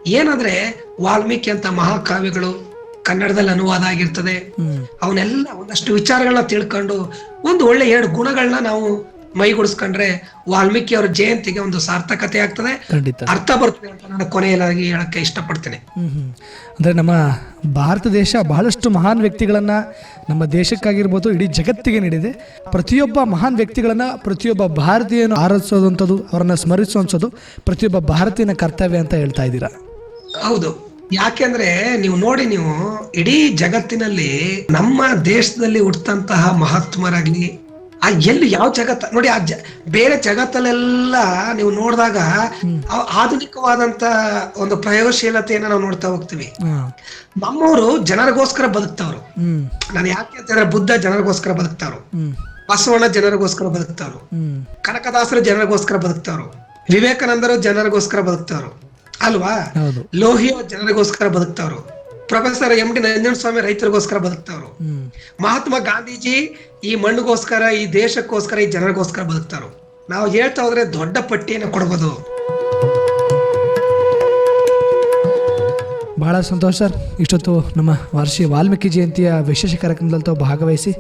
ಏನಂದ್ರೆ ವಾಲ್ಮೀಕಿ ಅಂತ ಮಹಾಕಾವ್ಯಗಳು ಕನ್ನಡದಲ್ಲಿ ಅನುವಾದ ಆಗಿರ್ತದೆ ಅವನ್ನೆಲ್ಲ ಒಂದಷ್ಟು ವಿಚಾರಗಳನ್ನ ತಿಳ್ಕೊಂಡು ಒಂದು ಒಳ್ಳೆ ಎರಡು ಗುಣಗಳನ್ನ ನಾವು ಮೈಗೂಡಿಸ್ಕೊಂಡ್ರೆ ವಾಲ್ಮೀಕಿ ಅವರ ಜಯಂತಿಗೆ ಒಂದು ಸಾರ್ಥಕತೆ ಆಗ್ತದೆ. ಖಂಡಿತ. ಅರ್ಥ ಬರ್ತದೆ ಅಂತ ನಾನು ಕೊನೆಯದಾಗಿ ಹೇಳಕ್ಕೆ ಇಷ್ಟಪಡ್ತೇನೆ. ಅಂದ್ರೆ ನಮ್ಮ ಭಾರತ ದೇಶ ಬಹಳಷ್ಟು ಮಹಾನ್ ವ್ಯಕ್ತಿಗಳನ್ನು ನಮ್ಮ ದೇಶಕ್ಕಾಗಿರ್ಬೋದು ಇಡೀ ಜಗತ್ತಿಗೆ ನೀಡಿದೆ. ಪ್ರತಿಯೊಬ್ಬ ಮಹಾನ್ ವ್ಯಕ್ತಿಗಳನ್ನು ಪ್ರತಿಯೊಬ್ಬ ಭಾರತೀಯನು ಆರಾಧಿಸೋದಂಥದ್ದು ಅವರನ್ನ ಸ್ಮರಿಸುವಂಥದ್ದು ಪ್ರತಿಯೊಬ್ಬ ಭಾರತೀಯನ ಕರ್ತವ್ಯ ಅಂತ ಹೇಳ್ತಾ ಇದ್ದೀರಾ? ಹೌದು. ಯಾಕೆಂದ್ರೆ ನೀವು ನೋಡಿ ನೀವು ಇಡೀ ಜಗತ್ತಿನಲ್ಲಿ ನಮ್ಮ ದೇಶದಲ್ಲಿ ಹುಟ್ಟಂತಹ ಮಹಾತ್ಮರಾಗ್ಲಿ ಆ ಎಲ್ಲಿ ಯಾವ ಜಗತ್ತ ನೋಡಿ ಆ ಜ ಬೇರೆ ಜಗತ್ತಲ್ಲೆಲ್ಲ ನೀವು ನೋಡಿದಾಗ ಆಧುನಿಕವಾದಂತ ಒಂದು ಪ್ರಯೋಗಶೀಲತೆಯನ್ನ ನಾವು ನೋಡ್ತಾ ಹೋಗ್ತೀವಿ. ನಮ್ಮವರು ಜನರಿಗೋಸ್ಕರ ಬದುಕ್ತಾವ್ರು. ನಾನು ಯಾಕೆ ಅಂತಂದ್ರೆ ಬುದ್ಧ ಜನರಿಗೋಸ್ಕರ ಬದುಕ್ತಾವ್ರು. ಬಸವಣ್ಣ ಜನರಿಗೋಸ್ಕರ ಬದುಕ್ತಾವ್ರು. ಕನಕದಾಸರು ಜನರಿಗೋಸ್ಕರ ಬದುಕ್ತಾವ್ರು. ವಿವೇಕಾನಂದರು ಜನರಿಗೋಸ್ಕರ ಬದುಕ್ತಾವ್ರು. ಅಲ್ವಾ? ಹೌದು. ಲೋಹಿಯೋ ಜನರಿಗೋಸ್ಕರ ಬದುಕ್ತಾವ್ರು. ಪ್ರೊಫೆಸರ್ ಎಂ ಡಿ ನಂಜನಸ್ವಾಮಿ ರೈತರಿಗೋಸ್ಕರ ಬದುಕ್ತಾವ್ರು. ಮಹಾತ್ಮ ಗಾಂಧೀಜಿ ಈ ಮಣ್ಣಿಗೋಸ್ಕರ ಈ ದೇಶಕ್ಕೋಸ್ಕರ ಈ ಜನರಿಗೋಸ್ಕರ ಬದುಕ್ತಾರು ನಾವು ಹೇಳ್ತಾ ಹೋದ್ರೆ ದೊಡ್ಡ ಪಟ್ಟಿಯನ್ನು ಕೊಡ್ಬೋದು. ಬಹಳ ಸಂತೋಷ ಸರ್. ಇಷ್ಟೊತ್ತು ನಮ್ಮ ಮಹರ್ಷಿ ವಾಲ್ಮೀಕಿ ಜಯಂತಿಯ ವಿಶೇಷ ಕಾರ್ಯಕ್ರಮದಲ್ಲಿ ತಾವು ಭಾಗವಹಿಸಿ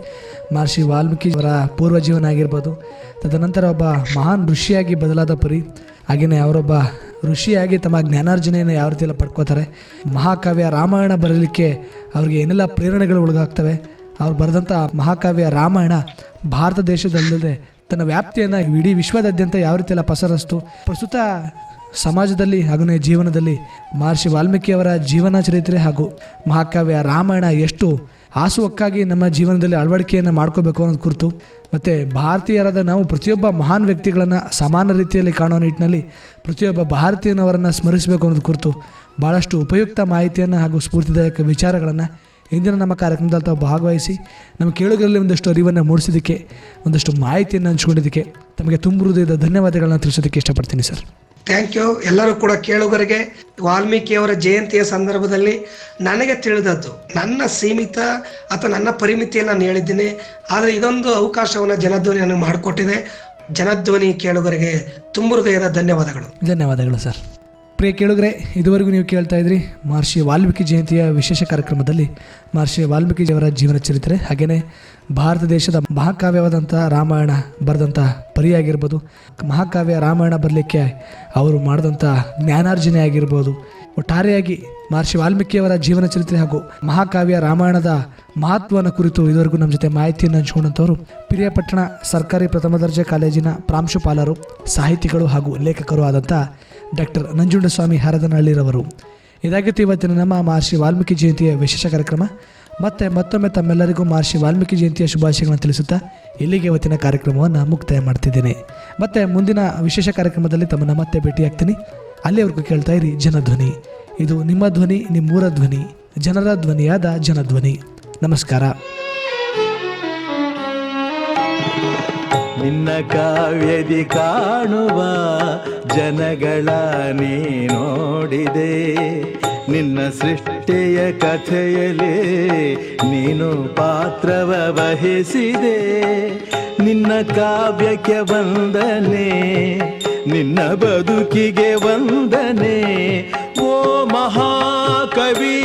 ಮಹರ್ಷಿ ವಾಲ್ಮೀಕಿ ಅವರ ಪೂರ್ವ ಜೀವನ ಆಗಿರ್ಬೋದು ತದನಂತರ ಒಬ್ಬ ಮಹಾನ್ ಋಷಿಯಾಗಿ ಬದಲಾದ ಪರಿ ಹಾಗೆಯೇ ಅವರೊಬ್ಬ ಋಷಿಯಾಗಿ ತಮ್ಮ ಜ್ಞಾನಾರ್ಜನೆಯನ್ನು ಯಾವ ರೀತಿಯೆಲ್ಲ ಪಡ್ಕೋತಾರೆ? ಮಹಾಕಾವ್ಯ ರಾಮಾಯಣ ಬರಲಿಕ್ಕೆ ಅವ್ರಿಗೆ ಏನೆಲ್ಲ ಪ್ರೇರಣೆಗಳು ಒಳಗಾಗ್ತವೆ? ಅವ್ರು ಬರೆದಂಥ ಮಹಾಕಾವ್ಯ ರಾಮಾಯಣ ಭಾರತ ದೇಶದಲ್ಲದೆ ತನ್ನ ವ್ಯಾಪ್ತಿಯನ್ನು ಇಡೀ ವಿಶ್ವದಾದ್ಯಂತ ಯಾವ ರೀತಿಯೆಲ್ಲ ಪಸರಸ್ತು. ಪ್ರಸ್ತುತ ಸಮಾಜದಲ್ಲಿ ಹಾಗೆಯೇ ಜೀವನದಲ್ಲಿ ಮಹರ್ಷಿ ವಾಲ್ಮೀಕಿಯವರ ಜೀವನ ಚರಿತ್ರೆ ಹಾಗೂ ಮಹಾಕಾವ್ಯ ರಾಮಾಯಣ ಎಷ್ಟು ಹಾಸುವಕ್ಕಾಗಿ ನಮ್ಮ ಜೀವನದಲ್ಲಿ ಅಳವಡಿಕೆಯನ್ನು ಮಾಡ್ಕೋಬೇಕು ಅನ್ನೋದು ಕುರಿತು ಮತ್ತು ಭಾರತೀಯರಾದ ನಾವು ಪ್ರತಿಯೊಬ್ಬ ಮಹಾನ್ ವ್ಯಕ್ತಿಗಳನ್ನು ಸಮಾನ ರೀತಿಯಲ್ಲಿ ಕಾಣೋ ನಿಟ್ಟಿನಲ್ಲಿ ಪ್ರತಿಯೊಬ್ಬ ಭಾರತೀಯನವರನ್ನು ಸ್ಮರಿಸಬೇಕು ಅನ್ನೋದು ಕುರಿತು ಭಾಳಷ್ಟು ಉಪಯುಕ್ತ ಮಾಹಿತಿಯನ್ನು ಹಾಗೂ ಸ್ಫೂರ್ತಿದಾಯಕ ವಿಚಾರಗಳನ್ನು ಇಂದಿನ ನಮ್ಮ ಕಾರ್ಯಕ್ರಮದಲ್ಲಿ ತಾವು ಭಾಗವಹಿಸಿ ನಮ್ಮ ಕೇಳುಗರಲ್ಲಿ ಒಂದಷ್ಟು ಅರಿವನ್ನು ಮೂಡಿಸೋದಕ್ಕೆ ಒಂದಷ್ಟು ಮಾಹಿತಿಯನ್ನು ಹಂಚ್ಕೊಂಡಿದ್ದಕ್ಕೆ ತಮಗೆ ತುಂಬ ಹೃದಯದ ಧನ್ಯವಾದಗಳನ್ನು ತಿಳಿಸೋದಕ್ಕೆ ಇಷ್ಟಪಡ್ತೀನಿ ಸರ್. ಥ್ಯಾಂಕ್ ಯು ಎಲ್ಲರೂ ಕೂಡ ಕೇಳುಗರಿಗೆ ವಾಲ್ಮೀಕಿಯವರ ಜಯಂತಿಯ ಸಂದರ್ಭದಲ್ಲಿ ನನಗೆ ತಿಳಿದದ್ದು, ನನ್ನ ಸೀಮಿತ ಅಥವಾ ನನ್ನ ಪರಿಮಿತಿಯನ್ನು ನಾನು ಹೇಳಿದ್ದೀನಿ. ಆದರೆ ಇದೊಂದು ಅವಕಾಶವನ್ನು ಜನಧ್ವನಿ ನನಗೆ ಮಾಡಿಕೊಟ್ಟಿದೆ. ಜನಧ್ವನಿ ಕೇಳುಗರಿಗೆ ತುಂಬ ಹೃದಯದ ಧನ್ಯವಾದಗಳು. ಧನ್ಯವಾದಗಳು ಸರ್. ಪ್ರಿಯ ಕೇಳುಗರೆ, ಇದುವರೆಗೂ ನೀವು ಕೇಳ್ತಾ ಇದ್ರಿ ಮಹರ್ಷಿ ವಾಲ್ಮೀಕಿ ಜಯಂತಿಯ ವಿಶೇಷ ಕಾರ್ಯಕ್ರಮದಲ್ಲಿ ಮಹರ್ಷಿ ವಾಲ್ಮೀಕಿಯವರ ಜೀವನ ಚರಿತ್ರೆ. ಹಾಗೆಯೇ ಭಾರತ ದೇಶದ ಮಹಾಕಾವ್ಯವಾದಂಥ ರಾಮಾಯಣ ಬರೆದಂಥ ಪರಿಯಾಗಿರ್ಬೋದು ಮಹಾಕಾವ್ಯ ರಾಮಾಯಣ ಬರಲಿಕ್ಕೆ ಅವರು ಮಾಡಿದಂಥ ಜ್ಞಾನಾರ್ಜನೆ ಆಗಿರ್ಬೋದು, ಒಟ್ಟಾರೆಯಾಗಿ ಮಹರ್ಷಿ ವಾಲ್ಮೀಕಿಯವರ ಜೀವನ ಚರಿತ್ರೆ ಹಾಗೂ ಮಹಾಕಾವ್ಯ ರಾಮಾಯಣದ ಮಹತ್ವನ ಕುರಿತು ಇದುವರೆಗೂ ನಮ್ಮ ಜೊತೆ ಮಾಹಿತಿಯನ್ನು ಹಂಚಿಕೊಂಡಂಥವರು ಪಿರಿಯಾಪಟ್ಟಣ ಸರ್ಕಾರಿ ಪ್ರಥಮ ದರ್ಜೆ ಕಾಲೇಜಿನ ಪ್ರಾಂಶುಪಾಲರು, ಸಾಹಿತಿಗಳು ಹಾಗೂ ಲೇಖಕರು ಆದಂಥ ಡಾಕ್ಟರ್ ನಂಜುಂಡಸ್ವಾಮಿ ಹರದನಹಳ್ಳಿರವರು. ಇದಾಗಿತ್ತು ಇವತ್ತಿನ ನಮ್ಮ ಮಹರ್ಷಿ ವಾಲ್ಮೀಕಿ ಜಯಂತಿಯ ವಿಶೇಷ ಕಾರ್ಯಕ್ರಮ. ಮತ್ತೆ ಮತ್ತೊಮ್ಮೆ ತಮ್ಮೆಲ್ಲರಿಗೂ ಮಹರ್ಷಿ ವಾಲ್ಮೀಕಿ ಜಯಂತಿಯ ಶುಭಾಶಯಗಳನ್ನು ತಿಳಿಸುತ್ತಾ ಇಲ್ಲಿಗೆ ಇವತ್ತಿನ ಕಾರ್ಯಕ್ರಮವನ್ನು ಮುಕ್ತಾಯ ಮಾಡ್ತಿದ್ದೇನೆ. ಮತ್ತೆ ಮುಂದಿನ ವಿಶೇಷ ಕಾರ್ಯಕ್ರಮದಲ್ಲಿ ತಮ್ಮನ್ನು ಮತ್ತೆ ಭೇಟಿಯಾಗ್ತೀನಿ. ಅಲ್ಲಿವರೆಗೂ ಕೇಳ್ತಾ ಇರಿ ಜನಧ್ವನಿ. ಇದು ನಿಮ್ಮ ಧ್ವನಿ, ನಿಮ್ಮೂರ ಧ್ವನಿ, ಜನರ ಧ್ವನಿಯಾದ ಜನಧ್ವನಿ. ನಮಸ್ಕಾರ. ನಿನ್ನ ಕಾವ್ಯದಿ ಕಾಣುವ ಜನಗಳ ನೀ ನೋಡಿದೆ. ನಿನ್ನ ಸೃಷ್ಟಿಯ ಕಥೆಯಲ್ಲಿ ನೀನು ಪಾತ್ರವ ವಹಿಸಿದೆ. ನಿನ್ನ ಕಾವ್ಯಕ್ಕೆ ವಂದನೆ, ನಿನ್ನ ಬದುಕಿಗೆ ವಂದನೆ. ಓ ಮಹಾಕವಿ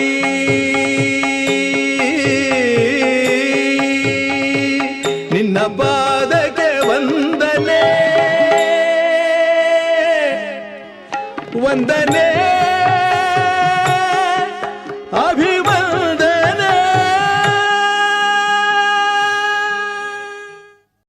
ವಂದನೆ ವಂದನೆ